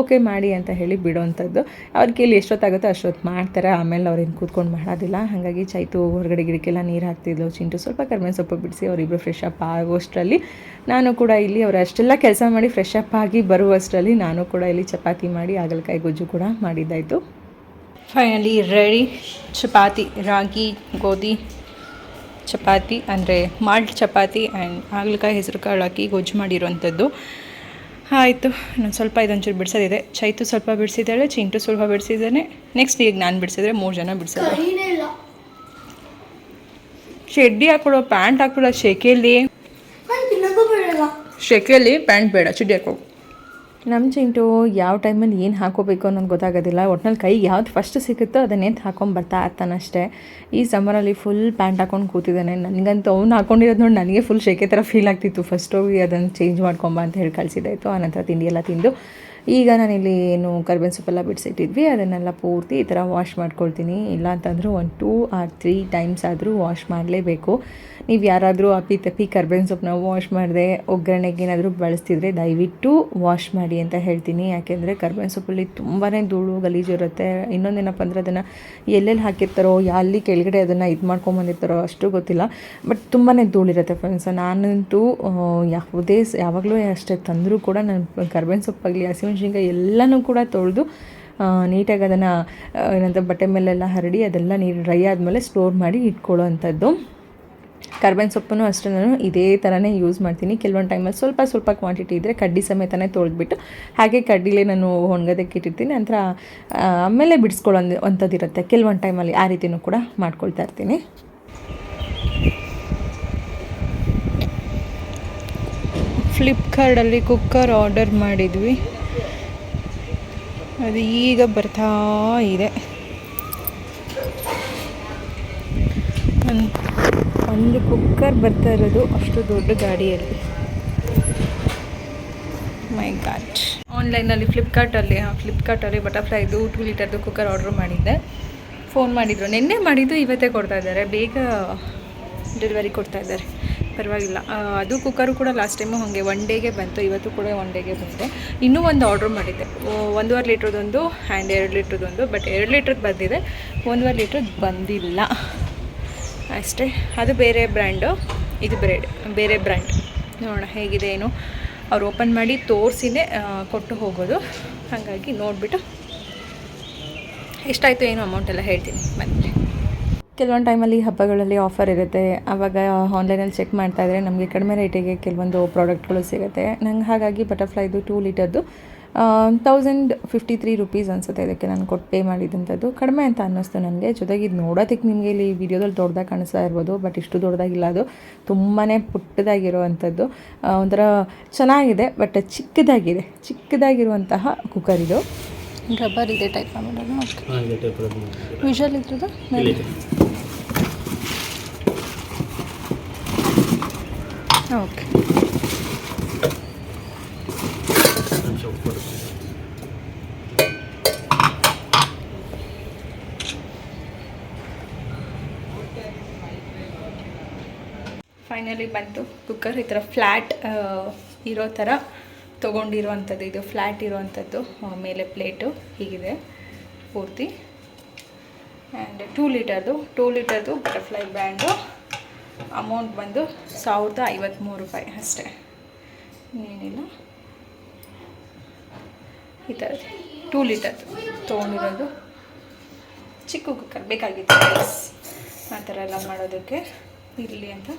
ಓಕೆ ಮಾಡಿ ಅಂತ ಹೇಳಿ ಬಿಡೋವಂಥದ್ದು ಅವ್ರ ಕೈಲಿ ಎಷ್ಟೊತ್ತಾಗುತ್ತೋ ಅಷ್ಟೊತ್ತು ಮಾಡ್ತಾರೆ. ಆಮೇಲೆ ಅವ್ರೇನು ಕೂತ್ಕೊಂಡು ಮಾಡೋದಿಲ್ಲ. ಹಾಗಾಗಿ ಚೈತು ಹೊರಗಡೆ ಗಿಡಕ್ಕೆಲ್ಲ ನೀರು ಹಾಕ್ತಿದ್ಲು, ಚಿಂಟು ಸ್ವಲ್ಪ ಕರ್ಬೇವಿನ ಸೊಪ್ಪು ಬಿಡಿಸಿ ಅವರಿಬ್ಬರು ಫ್ರೆಶ್ ಅಪ್ ಆಗೋಷ್ಟರಲ್ಲಿ ನಾನು ಕೂಡ ಇಲ್ಲಿ ಅವರು ಅಷ್ಟೆಲ್ಲ ಕೆಲಸ ಮಾಡಿ ಫ್ರೆಶ್ ಅಪ್ ಆಗಿ ಬರುವಷ್ಟರಲ್ಲಿ ನಾನು ಕೂಡ ಇಲ್ಲಿ ಚಪಾತಿ ಮಾಡಿ ಹಾಗಲಕಾಯಿ ಗೊಜ್ಜು ಕೂಡ ಮಾಡಿದ್ದಾಯಿತು. ಫೈನಲಿ ರೆಡಿ ಚಪಾತಿ ರಾಗಿ ಗೋಧಿ ಚಪಾತಿ ಅಂದರೆ ಮಾಲ್ಟ್ ಚಪಾತಿ ಆ್ಯಂಡ್ ಹಾಗಲಕಾಯಿ ಹೆಸರು ಕಾಳು ಹಾಕಿ ಗೊಜ್ಜು ಮಾಡಿರುವಂಥದ್ದು. ಆಯಿತು ನಾನು ಸ್ವಲ್ಪ ಇದೊಂಚೂರು ಬಿಡಿಸೋದಿದೆ. ಚೈತು ಸ್ವಲ್ಪ ಬಿಡಿಸಿದ್ದಾಳೆ ಚಿಂಟು ಸ್ವಲ್ಪ ಬಿಡಿಸಿದ್ದಾನೆ. ನೆಕ್ಸ್ಟ್ ಈಗ ನಾನು ಬಿಡಿಸಿದ್ರೆ ಮೂರು ಜನ ಬಿಡಿಸಿದ್ರೆ ಶೆಡ್ಡಿ ಚಡ್ಡಿ ಹಾಕೊಡೋ ಪ್ಯಾಂಟ್ ಹಾಕ್ಬಿಡೋ ಬಿಡಲ್ಲ ಶೆಕೆಯಲ್ಲಿ ಪ್ಯಾಂಟ್ ಬೇಡ ಚಡ್ಡಿ ಹಾಕೋ ನಮ್ಮ ಚಿಂಟು ಯಾವ ಟೈಮಲ್ಲಿ ಏನು ಹಾಕೋಬೇಕು ಅನ್ನೋದು ಗೊತ್ತಾಗೋದಿಲ್ಲ. ಒಟ್ನಲ್ಲಿ ಕೈಗೆ ಯಾವ್ದು ಫಸ್ಟ್ ಸಿಗುತ್ತೋ ಅದನ್ನೇನು ಹಾಕೊಂಡು ಬರ್ತಾ ಇರ್ತಾನಷ್ಟೇ ಈ ಸಮ್ಮರಲ್ಲಿ ಫುಲ್ ಪ್ಯಾಂಟ್ ಹಾಕೊಂಡು ಕೂತಿದ್ದಾನೆ. ನನಗಂತೂ ಅವ್ನು ಹಾಕೊಂಡಿರೋದು ನೋಡಿ ನನಗೆ ಫುಲ್ ಶೆಕೆ ಥರ ಫೀಲ್ ಆಗ್ತಿತ್ತು. ಫಸ್ಟ್ ಹೋಗಿ ಅದನ್ನು ಚೇಂಜ್ ಮಾಡ್ಕೊಂಬ ಅಂತ ಹೇಳಿ ಕಳಿಸಿದ್ದಾಯಿತು. ಆನಂತರ ತಿಂಡಿ ಎಲ್ಲ ತಿಂದು ಈಗ ನಾನಿಲ್ಲಿ ಏನು ಕರ್ಬೇವಿನ ಸೊಪ್ಪೆಲ್ಲ ಬಿಡಿಸಿಟ್ಟಿದ್ವಿ, ಅದನ್ನೆಲ್ಲ ಪೂರ್ತಿ ಈ ಥರ ವಾಶ್ ಮಾಡ್ಕೊಳ್ತೀನಿ. ಇಲ್ಲ ಅಂತಂದರೂ ಒಂದು ಟೂ ಆರ್ ತ್ರೀ ಟೈಮ್ಸ್ ಆದರೂ ವಾಶ್ ಮಾಡಲೇಬೇಕು. ನೀವು ಯಾರಾದರೂ ಅಪ್ಪಿ ತಪ್ಪಿ ಕರ್ಬೇವಿನ ಸೊಪ್ಪನ್ನ ವಾಶ್ ಮಾಡಿದೆ ಒಗ್ಗರಣೆಗೆ ಏನಾದರೂ ಬಳಸ್ತಿದ್ರೆ ದಯವಿಟ್ಟು ವಾಶ್ ಮಾಡಿ ಅಂತ ಹೇಳ್ತೀನಿ. ಯಾಕೆಂದರೆ ಕರ್ಬೇವಿನ ಸೊಪ್ಪಲ್ಲಿ ತುಂಬಾ ಧೂಳು, ಗಲೀಜು ಇರುತ್ತೆ. ಇನ್ನೊಂದೇನಪ್ಪ ಅಂದರೆ ಅದನ್ನು ಎಲ್ಲೆಲ್ಲಿ ಹಾಕಿರ್ತಾರೋ, ಅಲ್ಲಿ ಕೆಳಗಡೆ ಅದನ್ನು ಇದು ಮಾಡ್ಕೊಂಬಂದಿರ್ತಾರೋ ಅಷ್ಟು ಗೊತ್ತಿಲ್ಲ. ಬಟ್ ತುಂಬಾ ಧೂಳಿರುತ್ತೆ ಫ್ರೆಂಡ್ಸ್ ನಾನಂತೂ ಯಾವುದೇ ಯಾವಾಗಲೂ ಅಷ್ಟೇ ತಂದರೂ ಕೂಡ ನಾನು ಕರ್ಬೇವಿನ ಸೊಪ್ಪಾಗಲಿ ಹಸಿಮೆಣ್ಸಿನ್ಕಾಯಿ ಎಲ್ಲನೂ ಕೂಡ ತೊಳೆದು ನೀಟಾಗಿ ಅದನ್ನು ಏನಂತ ಬಟ್ಟೆ ಮೇಲೆಲ್ಲ ಹರಡಿ ಅದೆಲ್ಲ ನೀರು ಡ್ರೈ ಆದಮೇಲೆ ಸ್ಟೋರ್ ಮಾಡಿ ಇಟ್ಕೊಳ್ಳೋ ಅಂಥದ್ದು ಕರ್ಬೇವಿನ ಸೊಪ್ಪನ್ನು ಅಷ್ಟೇ ನಾನು ಇದೇ ಥರನೇ ಯೂಸ್ ಮಾಡ್ತೀನಿ. ಕೆಲವೊಂದು ಟೈಮಲ್ಲಿ ಸ್ವಲ್ಪ ಸ್ವಲ್ಪ ಕ್ವಾಂಟಿಟಿ ಇದ್ದರೆ ಕಡ್ಡಿ ಸಮೇತನೇ ತೊಳೆದ್ಬಿಟ್ಟು, ಹಾಗೆ ಕಡ್ಡಿಲೇ ನಾನು ಒಣಗೋದಕ್ಕೆ ಇಟ್ಟಿರ್ತೀನಿ. ನಂತರ ಆಮೇಲೆ ಬಿಡಿಸ್ಕೊಳ್ಳೋ ಅಂಥದ್ದು ಇರುತ್ತೆ ಕೆಲವೊಂದು ಟೈಮಲ್ಲಿ ಆ ರೀತಿಯೂ ಕೂಡ ಮಾಡ್ಕೊಳ್ತಾ ಇರ್ತೀನಿ. ಫ್ಲಿಪ್ಕಾರ್ಟಲ್ಲಿ ಕುಕ್ಕರ್ ಆರ್ಡರ್ ಮಾಡಿದ್ವಿ. ಅದು ಈಗ ಬರ್ತಾ ಇದೆ. ಒಂದ್- ಕುಕ್ಕರ್ ಬರ್ತಾ ಇರೋದು ಅಷ್ಟು ದೊಡ್ಡ ಗಾಡಿಯಲ್ಲಿ. ಮೈ ಗಾಡ್ ಆನ್ಲೈನಲ್ಲಿ ಫ್ಲಿಪ್ಕಾರ್ಟಲ್ಲಿ ಹಾಂ ಫ್ಲಿಪ್ಕಾರ್ಟಲ್ಲಿ ಬಟರ್ಫ್ಲೈದು ಟೂ ಲೀಟರ್ದು ಕುಕ್ಕರ್ ಆರ್ಡ್ರ್ ಮಾಡಿದ್ದೆ. ಫೋನ್ ಮಾಡಿದ್ರು. ನಿನ್ನೆ ಮಾಡಿದ್ದು ಇವತ್ತೇ ಕೊಡ್ತಾ ಇದ್ದಾರೆ. ಬೇಗ ಡೆಲಿವರಿ ಕೊಡ್ತಾ ಇದ್ದಾರೆ. ಪರವಾಗಿಲ್ಲ. ಅದು ಕುಕ್ಕರು ಕೂಡ ಲಾಸ್ಟ್ ಟೈಮು ಹಾಗೆ ಒನ್ ಡೇಗೆ ಬಂತು, ಇವತ್ತು ಕೂಡ ಒನ್ ಡೇಗೆ ಬಂತೆ. ಇನ್ನೂ ಒಂದು ಆರ್ಡ್ರ್ ಮಾಡಿದ್ದೆ. ಒಂದೂವರೆ ಲೀಟ್ರದೊಂದು ಆ್ಯಂಡ್ ಎರಡು ಲೀಟ್ರದೊಂದು ಬಟ್ ಎರಡು ಲೀಟ್ರದ್ದು ಬಂದಿದೆ. ಒಂದೂವರೆ ಲೀಟ್ರದ್ದು ಬಂದಿಲ್ಲ. ಅಷ್ಟೇ. ಅದು ಬೇರೆ ಬ್ರ್ಯಾಂಡು ಇದು ಬ್ರೆಡ್ ಬೇರೆ ಬ್ರ್ಯಾಂಡ್ ನೋಡೋಣ ಹೇಗಿದೆ ಏನು. ಅವ್ರು ಓಪನ್ ಮಾಡಿ ತೋರಿಸಿನೇ ಕೊಟ್ಟು ಹೋಗೋದು. ಹಾಗಾಗಿ ನೋಡಿಬಿಟ್ಟು ಎಷ್ಟಾಯಿತು ಏನು ಅಮೌಂಟ್ ಎಲ್ಲ ಹೇಳ್ತೀನಿ. ಬಂದರೆ ಕೆಲವೊಂದು ಟೈಮಲ್ಲಿ ಹಬ್ಬಗಳಲ್ಲಿ ಆಫರ್ ಇರುತ್ತೆ. ಆವಾಗ ಆನ್ಲೈನಲ್ಲಿ ಚೆಕ್ ಮಾಡ್ತಾ ಇದ್ದರೆ ನಮಗೆ ಕಡಿಮೆ ರೇಟಿಗೆ ಕೆಲವೊಂದು ಪ್ರಾಡಕ್ಟ್ಗಳು ಸಿಗುತ್ತೆ. ನಂಗೆ ಹಾಗಾಗಿ ಬಟರ್ಫ್ಲೈದು ಟೂ ಲೀಟರ್ದು ತೌಸಂಡ್ ಫಿಫ್ಟಿ ತ್ರೀ ರುಪೀಸ್ ಅನಿಸುತ್ತೆ ಇದಕ್ಕೆ ನಾನು ಕೊಟ್ಟು ಪೇ ಮಾಡಿದಂಥದ್ದು ಕಡಿಮೆ ಅಂತ ಅನ್ನಿಸ್ತು ನನಗೆ. ಜೊತೆಗೆ ಇದು ನೋಡೋದಕ್ಕೆ ನಿಮಗೆ ಇಲ್ಲಿ ವಿಡಿಯೋದಲ್ಲಿ ದೊಡ್ಡದಾಗಿ ಕಾಣಿಸ್ತಾ ಇರ್ಬೋದು ಬಟ್ ಇಷ್ಟು ದೊಡ್ಡದಾಗಿಲ್ಲ ಅದು. ತುಂಬಾ ಪುಟ್ಟದಾಗಿರುವಂಥದ್ದು ಒಂಥರ ಚೆನ್ನಾಗಿದೆ ಬಟ್ ಚಿಕ್ಕದಾಗಿದೆ. ಚಿಕ್ಕದಾಗಿರುವಂತಹ ಕುಕ್ಕರ್ ಇದು. ರಬ್ಬರ್ ಇದೆ ಟೈಪ್ ಇರೋದು. ವಿಷಲ್ ಇದ್ರದ್ದು. ಓಕೆ ಫೈನಲಿ ಬಂತು. ಕುಕ್ಕರ್ ಈ ಥರ ಫ್ಲ್ಯಾಟ್ ಇರೋ ಥರ ತೊಗೊಂಡಿರುವಂಥದ್ದು, ಇದು ಫ್ಲ್ಯಾಟ್ ಇರುವಂಥದ್ದು ಮೇಲೆ ಪ್ಲೇಟು ಹೀಗಿದೆ, ಪೂರ್ತಿ. ಆ್ಯಂಡ್ ಟೂ ಲೀಟರ್ದು ಟೂ ಲೀಟರ್ದು ಬಟರ್ಫ್ಲೈ ಬ್ಯಾಂಡು ಅಮೌಂಟ್ ಬಂದು ಸಾವಿರದ ಐವತ್ತ್ಮೂರು ರೂಪಾಯಿ ಅಷ್ಟೇ. ಇನ್ನೇನಿಲ್ಲ. ಈ ಥರದ್ದು ಟೂ ಲೀಟರ್ದು ತೊಗೊಂಡಿರೋದು. ಚಿಕ್ಕ ಕುಕ್ಕರ್ ಬೇಕಾಗಿತ್ತು, ಆ ಥರ ಎಲ್ಲ ಮಾಡೋದಕ್ಕೆ ಇರಲಿ ಅಂತ.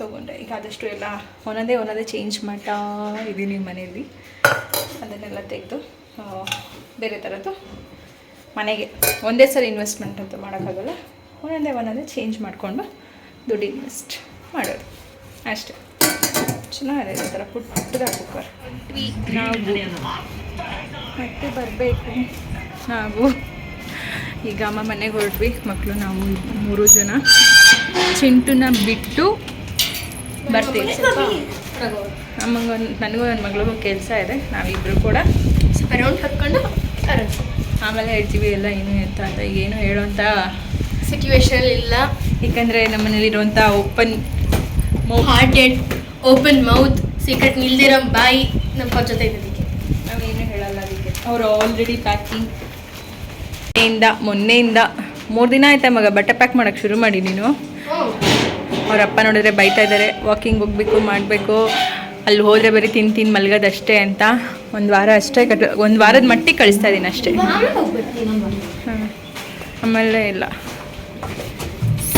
ತೊಗೊಂಡೆ. ಈಗ ಆದಷ್ಟು ಎಲ್ಲ ಒಂದೊಂದೇ ಒಂದೊಂದೇ ಚೇಂಜ್ ಮಾಡ್ತಾ ಇದ್ದೀನಿ ಮನೆಯಲ್ಲಿ. ಅದನ್ನೆಲ್ಲ ತೆಗೆದು ಬೇರೆ ಥರದ್ದು ಮನೆಗೆ. ಒಂದೇ ಸಲ ಇನ್ವೆಸ್ಟ್ಮೆಂಟ್ ಅಂತ ಮಾಡೋಕ್ಕಾಗಲ್ಲ. ಒಂದೊಂದೇ ಒಂದೊಂದೇ ಚೇಂಜ್ ಮಾಡಿಕೊಂಡು ದುಡ್ಡು ಇನ್ವೆಸ್ಟ್ ಮಾಡೋದು. ಅಷ್ಟೇ. ಚೆನ್ನಾಗಿದೆ ಈ ಥರ ಪುಟ್ಟದ ಕುಕ್ಕರ್ ಮತ್ತೆ ಬರಬೇಕು. ನಾವು ಈಗ ಅಮ್ಮ ಮನೆಗೆ ಹೊರಟ್ವಿ. ಮಕ್ಕಳು, ನಾವು ಮೂರು ಜನ. ಚಿಂಟುನ ಬಿಟ್ಟು ಬರ್ತೀವಿ ಒಂದು ನನಗೂ ನನ್ನ ಮಗಳಿಗೂ ಕೆಲಸ ಇದೆ ನಾವಿಬ್ಬರು ಕೂಡ. ಅರೌಂಡ್ ಹಾಕ್ಕೊಂಡು ಆಮೇಲೆ ಹೇಳ್ತೀವಿ ಎಲ್ಲ ಏನು ಅಂತ ಅಂತ ಏನು ಹೇಳೋಂಥ ಸಿಚುವೇಶನ್ ಇಲ್ಲ. ಯಾಕಂದರೆ ನಮ್ಮ ಮನೇಲಿರುವಂಥ open hearted open mouth secret ನಿಲ್ದಿರೋ ಬಾಯಿ ನಮ್ಮ ಜೊತೆ ನಾವು ಏನು ಹೇಳಲ್ಲ ಅದಕ್ಕೆ. ಅವರು ಆಲ್ರೆಡಿ ಪ್ಯಾಕಿಂಗ್ ಮೊನ್ನೆಯಿಂದ ಮೊನ್ನೆಯಿಂದ ಮೂರು ದಿನ ಆಯ್ತಾ ಮಗ ಬಟ್ಟೆ ಪ್ಯಾಕ್ ಮಾಡೋಕ್ಕೆ ಶುರು ಮಾಡಿ ನೀನು? ಅವ್ರ ಅಪ್ಪ ನೋಡಿದ್ರೆ ಬೈತಾ ಇದ್ದಾರೆ. ವಾಕಿಂಗ್ ಹೋಗ್ಬೇಕು ಮಾಡಬೇಕು. ಅಲ್ಲಿ ಹೋದರೆ ಬರೀ ತಿಂದು ತಿಂದು ಮಲ್ಗೋದಷ್ಟೇ ಅಂತ ಒಂದು ವಾರ ಅಷ್ಟೇ ಕಟ್ ಒಂದು ವಾರದ ಮಟ್ಟಿಗೆ ಕಳಿಸ್ತಾ ಇದ್ದೀನಿ ಅಷ್ಟೇ. ಹಾಂ ಆಮೇಲೆ ಇಲ್ಲ.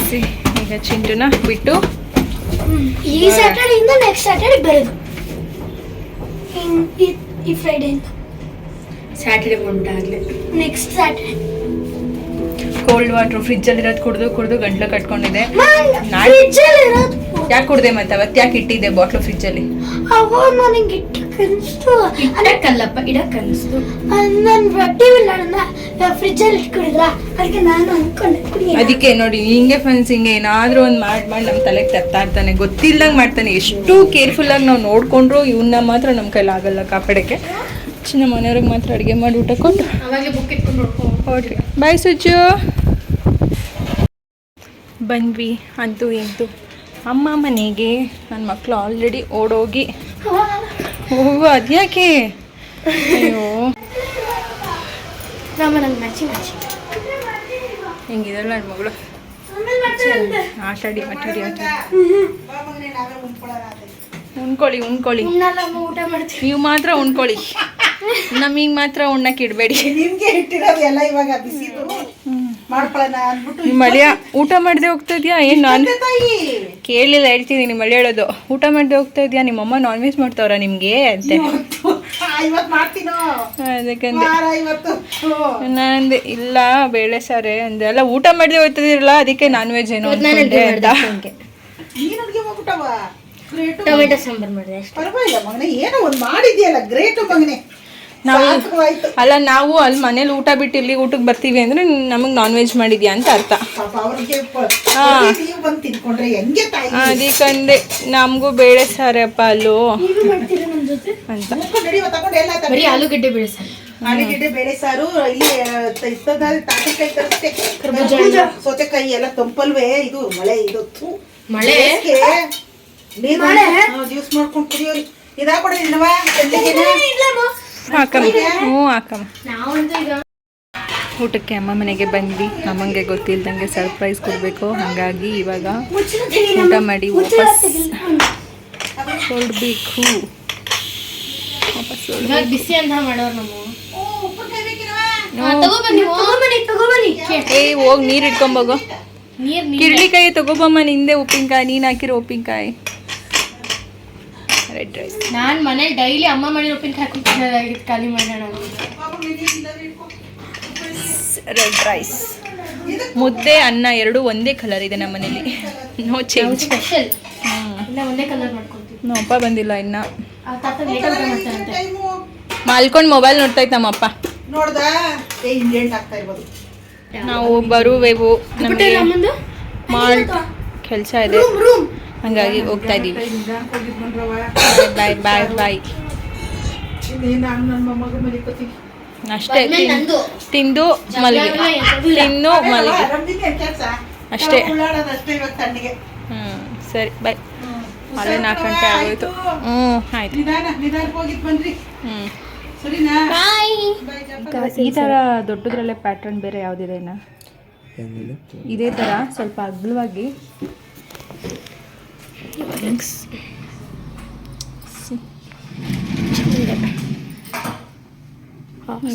ಸಿ ಈಗ ಚಿಂಟುನ ಬಿಟ್ಟು. ಈ ಸ್ಯಾಟರ್ಡೆಯಿಂದ ನೆಕ್ಸ್ಟ್ ಸ್ಯಾಟರ್ಡೇ ಬರೋದು. ಈ ಫ್ರೈಡೇ ಸ್ಯಾಟರ್ಡೆ ಉಂಟಾಗ್ಲಿ ನೆಕ್ಸ್ಟ್ ಸ್ಯಾಟರ್ಡೆ ಕೋಲ್ಡ್ ವಾಟರ್ ಫ್ರಿಜ್ಜಲ್ಲಿ ಇರೋದು ಕುಡಿದು ಕುಡಿದು ಗಂಟ್ಲು ಕಟ್ಕೊಂಡಿದೆ ಯಾಕೆ ಕುಡ್ದೆ ಮತ್ತೆ ಅವತ್ತು ಯಾಕೆ ಇಟ್ಟಿದ್ದೆ ಬಾಟ್ಲು ಫ್ರಿಜ್ಜಲ್ಲಿ ಅಲ್ಲಿ? ಇಡಕ್ಕಲ್ಲಪ್ಪ ಇಲ್ಲ ಫ್ರಿಜ್ಜಲ್ಲಿ ಇಟ್ಕೊಂಡಿದ್ರ ಅದಕ್ಕೆ ನಾನು ಅನ್ಕೊಂಡೆ ಅದಕ್ಕೆ ನೋಡಿ ಹಿಂಗೆ ಫ್ರೆಂಡ್ಸ್ ಹಿಂಗೆ ಏನಾದ್ರೂ ಒಂದು ಮಾಡಿ ಮಾಡಿ ನಮ್ಮ ತಲೆಗೆ ತರ್ತಾ ಇರ್ತಾನೆ ಗೊತ್ತಿಲ್ದಂಗೆ ಮಾಡ್ತಾನೆ. ಎಷ್ಟು ಕೇರ್ಫುಲ್ ಆಗಿ ನಾವು ನೋಡ್ಕೊಂಡ್ರು ಇವನ್ನ ಮಾತ್ರ ನಮ್ಮ ಕೈಲಾಗಲ್ಲ ಆಗಲ್ಲ ಕಾಪಾಡಕ್ಕೆ. ಚಿನ್ನ ಮನೆಯವ್ರಿಗೆ ಮಾತ್ರ ಅಡುಗೆ ಮಾಡಿ ಊಟ ಕೊಟ್ಟು ಹೊರಟ್ರಿ ಬಾಯ್ ಸುಜ್ಜು ಬಂದ್ವಿ ಅಂತೂ ಇಂತು ಅಮ್ಮ ಮನೆಗೆ ನನ್ನ ಮಕ್ಕಳು ಆಲ್ರೆಡಿ ಓಡೋಗಿ. ಹೋಗು ಅದ್ಯಾಕೆ? ಅಯ್ಯೋ. ಹೆಂಗಿದಲ್ಲ ನನ್ನ ಮಗಳು? ಆಟಾಡಿ ಆಟಾಡಿ ಆಟಾಡಿ. ಉಣ್ಕೊಳ್ಳಿ ಉಣ್ಕೊಳ್ಳಿ. ಊಟ ಮಾಡ್ತೀವಿ. ನೀವು ಮಾತ್ರ ಉಣ್ಕೊಳ್ಳಿ. ನಮಗೆ ಮಾತ್ರ ಉಣ್ಣಕ್ಕೆ ಇಡಬೇಡಿ ನಿಮಗೆ ಇಟ್ಟಿರೋದು ಎಲ್ಲ ಇವಾಗ ಬಿಸಿದು. ಮಾಡ್ಕೊಳ್ಳೋಣ ಅಂದ್ಬಿಟ್ಟು ನಿಮ್ಮ ಮಳೆಯ ಊಟ ಮಾಡದೆ ಹೋಗ್ತಾ ಇದೆಯಾ? ಏನು ನಾನ್ ಕೇಳಿಲ್ಲ ಹೇಳ್ತೀನಿ ನಿಮ್ಮ ಮಳೆ ಹೇಳೋದು. ಊಟ ಮಾಡದೆ ಹೋಗ್ತಾ ಇದೆಯಾ? ನಿಮ್ಮಮ್ಮ ನಾನ್ ವೆಜ್ ಮಾಡ್ತಾವ್ರ ನಿಮಗೆ ಅಂತೆ. ಅದಕ್ಕಂದೆ. ಇಲ್ಲ ಬೇಳೆ ಸಾರೆ ಅಂದೆ. ಅಲ್ಲ ಊಟ ಮಾಡದೆ ಹೋಗ್ತದಿರಲ್ಲ ಅದಕ್ಕೆ ನಾನ್ ವೆಜ್ ಏನೋ ಅಂತ. ಗ್ರೇಟು. ಟೊಮೆಟೊ ಸಾಂಬಾರ್ ಮಾಡಿದೆ ಅಷ್ಟೇ. ಪರವಾಗಿಲ್ಲ ಮಗನೇ ಏನೋ ಒಂದು ಮಾಡಿದ್ಯಲ್ಲ ಗ್ರೇಟು ಮಗನೇ. ನಾವು ಅಲ್ಲ ನಾವು ಅಲ್ಲಿ ಮನೇಲಿ ಊಟ ಬಿಟ್ಟು ಇಲ್ಲಿ ಊಟಕ್ಕೆ ಬರ್ತೀವಿ ಅಂದ್ರೆ ನಮಗೆ ನಾನ್ ವೆಜ್ ಮಾಡಿದ್ಯಾ ಅಂತ ಅರ್ಥ. ಪಾಪ ಅವ್ರಿಗೆ ಪ- ಹಾ. ಪ್ರತಿ ನೀವು ಬಂದು ತಿನ್ಕೊಂಡ್ರೆ ಹೆಂಗೆ ತಾಯಿ? ಅದಕ್ಕಂದೆ ನಮಗೂ ಬೇಳೆ ಸಾರೆ ಅಪ್ಪ ಅಲ್ಲೂ. ನೀವು ಮಾಡ್ತೀರಾ ನಮ್ಮ ಜೊತೆ? ಅಂತ. ತಗೊಂಡು ಎಲ್ಲ ಬರೀ ಆಲೂಗಡ್ಡೆ ಆಲೂಗೆಡ್ಡೆ ಬೇಳೆ ಸಾರು ಇಲ್ಲಿ ಇಸ್ತದ ತಾಟಿಕಾಯಿ ತರಿಸ್ತೆ ಕರ್ಬೂಜ ಸೌತೆಕಾಯಿ ಎಲ್ಲ ತಂಪಲ್ವೇ ಇದು ಮಳೆ ಇದು ಥು. ಮಳೆ? ಬೇಸ್ಗೆ. ಜ್ಯೂಸ್ ಮಾಡ್ಕೊಂಡು ಕುಡಿಯೋರಿ ಇದಾಕೊಡ ನಿನ್ನವ ಹಾಕಮ್ಮ ಹ್ಞೂ ಹಾಕಮ್ಮ ಊಟಕ್ಕೆ ಅಮ್ಮ ಮನೆಗೆ ಬಂದ್ವಿ. ಅಮ್ಮಂಗೆ ಗೊತ್ತಿಲ್ದಂಗೆ ಸರ್ಪ್ರೈಸ್ ಕೊಡಬೇಕು. ಹಾಗಾಗಿ ಇವಾಗ ಊಟ. ಮಾಡಿ ವಾಪಸ್. ಹೊರಡ್ಬೇಕು. ವಾಪಸ್ ಇವಾಗ ಬಿಸಿ ಅಂತ ಮಾಡೋರು ಏ ಹೋಗಿ ನೀರು ಇಟ್ಕೊಂಬೋಗು ನೀರ್ ನೀರ್. ಕಿರ್ಳಿಕಾಯಿ ತಗೋಬಮ್ಮ ನಿಂದೆ ಉಪ್ಪಿನಕಾಯಿ ನೀನು ಹಾಕಿರೋ ಉಪ್ಪಿನಕಾಯಿ. ರೆಡ್ ರೈಸ್ ನಾನು ಮನೇಲಿ ಡೈಲಿ ಅಮ್ಮ ಮಾಡಿರೋ ಉಪ್ಪಿನಕಾಯಿ ಹಾಕೊಂಡು ಖಾಲಿ ಮಾಡೋಣ. ರೆಡ್ ರೈಸ್ ಮುದ್ದೆ ಅನ್ನ ಎರಡು ಒಂದೇ ಕಲರ್ ಇದೆ ನಮ್ಮ ಮನೇಲಿ. ನೋ ಚೇಂಜ್ ಸ್ಪೆಷಲ್ ಒಂದೇ ಕಲರ್ ಮಾಡ್ಕೊಂತೀವಿ ನಮ್ಮ ಅಪ್ಪ ಬಂದಿಲ್ಲ ಇನ್ನ. ಮಾಲ್ಕೊಂಡು ಮೊಬೈಲ್ ನೋಡ್ತಾ ಇತ್ತು ನಮ್ಮಪ್ಪ. ನಾವು ಬರುವೆವು. ನಮಗೆ ಮಾಲ್ ಕೆಲಸ ಇದೆ. ಹಂಗಾಗಿ ಹೋಗ್ತಾ ಇದ್ದೀವಿ. ಬಾಯ್ ಬಾಯ್ ಬಾಯ್ ಅಷ್ಟೇ ತಿಂದು ನಂದು. ತಿಂದು ಮಲಗಿ. ಮಲಗಿ. ಅಷ್ಟೇ. ಹ್ಞೂ ಸರಿ ಬಾಯ್ ಅಲ್ಲೇ ನಾಲ್ಕು ಗಂಟೆ ಆಗೋಯ್ತು. ಹ್ಞೂ ಆಯ್ತು. ಹ್ಞೂ ಈ ಥರ ದೊಡ್ಡದ್ರಲ್ಲೇ ಪ್ಯಾಟರ್ನ್ ಬೇರೆ ಯಾವುದಿದೆನಾ ಇದೇ ಥರ ಸ್ವಲ್ಪ ಅಗಲವಾಗಿ.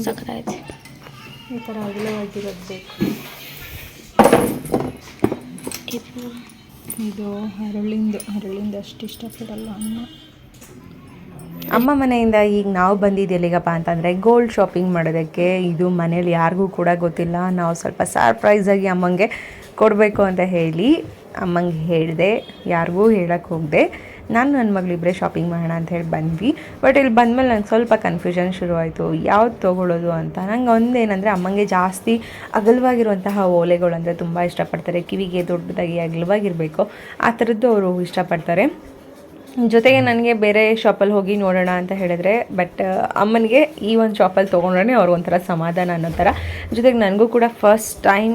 ಸಕ್ಕತ್ತಾಯ್ತು ಈ ಥರ ಅಗಲವಾಗಿರೋದು ಬೇಕು ಇದು ಹರಳಿಂದು ಹರಳಿಂದ ಅಷ್ಟು ಇಷ್ಟಪಡಲ್ಲ ಅಮ್ಮ. ಅಮ್ಮ ಮನೆಯಿಂದ ಈಗ ನಾವು ಬಂದಿದ್ದು ಎಲ್ಲಿಗಪ್ಪ ಅಂತಂದರೆ ಗೋಲ್ಡ್ ಶಾಪಿಂಗ್ ಮಾಡೋದಕ್ಕೆ. ಇದು ಮನೇಲಿ ಯಾರಿಗೂ ಕೂಡ ಗೊತ್ತಿಲ್ಲ. ನಾವು ಸ್ವಲ್ಪ ಸರ್ಪ್ರೈಸಾಗಿ ಅಮ್ಮಂಗೆ ಕೊಡಬೇಕು ಅಂತ ಹೇಳಿ. ಅಮ್ಮಂಗೆ ಹೇಳಿದೆ, ಯಾರಿಗೂ ಹೇಳಕ್ಕೆ ಹೋಗಿದೆ. ನಾನು ನನ್ನ ಮಗಳಿಬ್ಬರೇ ಶಾಪಿಂಗ್ ಮಾಡೋಣ ಅಂತ ಹೇಳಿ ಬಂದ್ವಿ. ಬಟ್ ಇಲ್ಲಿ ಬಂದಮೇಲೆ ನಂಗೆ ಸ್ವಲ್ಪ ಕನ್ಫ್ಯೂಷನ್ ಶುರುವಾಯಿತು. ಯಾವ್ದು ತೊಗೊಳ್ಳೋದು ಅಂತ. ನಂಗೆ ಒಂದೇನಂದರೆ ಅಮ್ಮಂಗೆ ಜಾಸ್ತಿ ಅಗಲವಾಗಿರುವಂತಹ ಓಲೆಗಳು ಅಂದರೆ ತುಂಬ ಇಷ್ಟಪಡ್ತಾರೆ. ಕಿವಿಗೆ ದೊಡ್ಡದಾಗಿ ಅಗಲವಾಗಿರಬೇಕು. ಆ ಥರದ್ದು ಅವರು ಇಷ್ಟಪಡ್ತಾರೆ. ಜೊತೆಗೆ ನನಗೆ ಬೇರೆ ಶಾಪಲ್ಲಿ ಹೋಗಿ ನೋಡೋಣ ಅಂತ ಹೇಳಿದ್ರೆ ಬಟ್ ಅಮ್ಮನಿಗೆ ಈ ಒಂದು ಶಾಪಲ್ಲಿ ತೊಗೊಂಡ್ರೆ ಅವ್ರು ಒಂಥರ ಸಮಾಧಾನ ಅನ್ನೋ ಥರ. ಜೊತೆಗೆ ನನಗೂ ಕೂಡ ಫಸ್ಟ್ ಟೈಮ್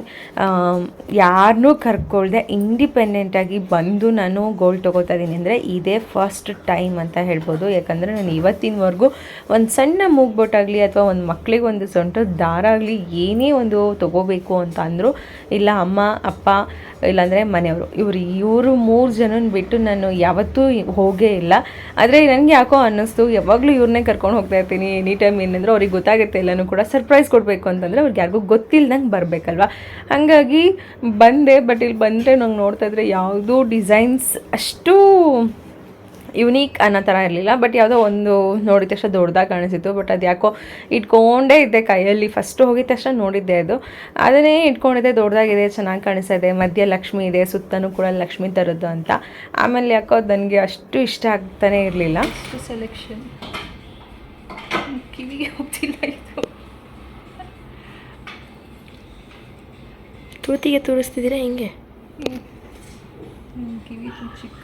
ಯಾರನ್ನೂ ಕರ್ಕೊಳ್ದೆ ಇಂಡಿಪೆಂಡೆಂಟಾಗಿ ಬಂದು ನಾನು ಗೋಲ್ಡ್ ತೊಗೋತಾ ಇದ್ದೀನಿ ಅಂದರೆ ಇದೇ ಫಸ್ಟ್ ಟೈಮ್ ಅಂತ ಹೇಳ್ಬೋದು. ಯಾಕಂದರೆ ನಾನು ಇವತ್ತಿನವರೆಗೂ ಒಂದು ಸಣ್ಣ ಮೂಗ್ಬೋಟಾಗಲಿ ಅಥವಾ ಒಂದು ಮಕ್ಕಳಿಗೆ ಒಂದು ಸೊಂಟದ ದಾರ ಆಗಲಿ ಏನೇ ಒಂದು ತೊಗೋಬೇಕು ಅಂತ ಅಂದರು, ಇಲ್ಲ ಅಮ್ಮ, ಅಪ್ಪ ಇಲ್ಲಾಂದರೆ ಮನೆಯವರು. ಇವರು ಇವರು ಮೂರು ಜನನ ಬಿಟ್ಟು ನಾನು ಯಾವತ್ತೂ ಹೋಗೇ ಇಲ್ಲ. ಆದರೆ ನನಗೆ ಯಾಕೋ ಅನ್ನಿಸ್ತು, ಯಾವಾಗಲೂ ಇವ್ರನ್ನೇ ಕರ್ಕೊಂಡು ಹೋಗ್ತಾ ಇರ್ತೀನಿ ಎನಿ ಟೈಮ್ ಏನಂದ್ರೆ ಅವ್ರಿಗೆ ಗೊತ್ತಾಗುತ್ತೆ ಇಲ್ಲನೂ ಕೂಡ. ಸರ್ಪ್ರೈಸ್ ಕೊಡಬೇಕು ಅಂತಂದರೆ ಅವ್ರಿಗೆ ಯಾರಿಗೂ ಗೊತ್ತಿಲ್ದಂಗೆ ಬರಬೇಕಲ್ವ? ಹಾಗಾಗಿ ಬಂದೆ ಬಟ್ ಇಲ್ಲಿ ಬಂದರೆ ನಂಗೆ ನೋಡ್ತಾ ಇದ್ರೆ ಯಾವುದೂ ಡಿಸೈನ್ಸ್ ಅಷ್ಟು ಯುನೀಕ್ ಅನ್ನೋ ಥರ ಇರಲಿಲ್ಲ ಬಟ್ ಯಾವುದೋ ಒಂದು ನೋಡಿದ ತಕ್ಷಣ ದೊಡ್ಡದಾಗಿ ಕಾಣಿಸಿತ್ತು. ಬಟ್ ಅದು ಯಾಕೋ ಇಟ್ಕೊಂಡೇ ಇದ್ದೆ ಕೈಯಲ್ಲಿ. ಫಸ್ಟು ಹೋಗಿದ ತಕ್ಷಣ ನೋಡಿದ್ದೆ ಅದು. ಅದನ್ನೇ ಇಟ್ಕೊಂಡಿದ್ದೆ ದೊಡ್ಡದಾಗಿದೆ ಚೆನ್ನಾಗಿ ಕಾಣಿಸ್ತಾ ಇದೆ. ಮಧ್ಯ ಲಕ್ಷ್ಮಿ ಇದೆ ಸುತ್ತಲೂ ಕೂಡ ಲಕ್ಷ್ಮಿ ಥರದ್ದು ಅಂತ. ಆಮೇಲೆ ಯಾಕೋ ನನಗೆ ಅಷ್ಟು ಇಷ್ಟ ಆಗ್ತಾನೆ ಇರಲಿಲ್ಲ. ಸೆಲೆಕ್ಷನ್ ಕಿವಿಗೆ ಹೋಗ್ತಿಲ್ಲ ಇದು. ತೂತಿಗೆ ತೋರಿಸ್ತಿದ್ದೀರಾ ಹಿಂಗೆ? ಕಿವಿ ಚಿಕ್ಕದು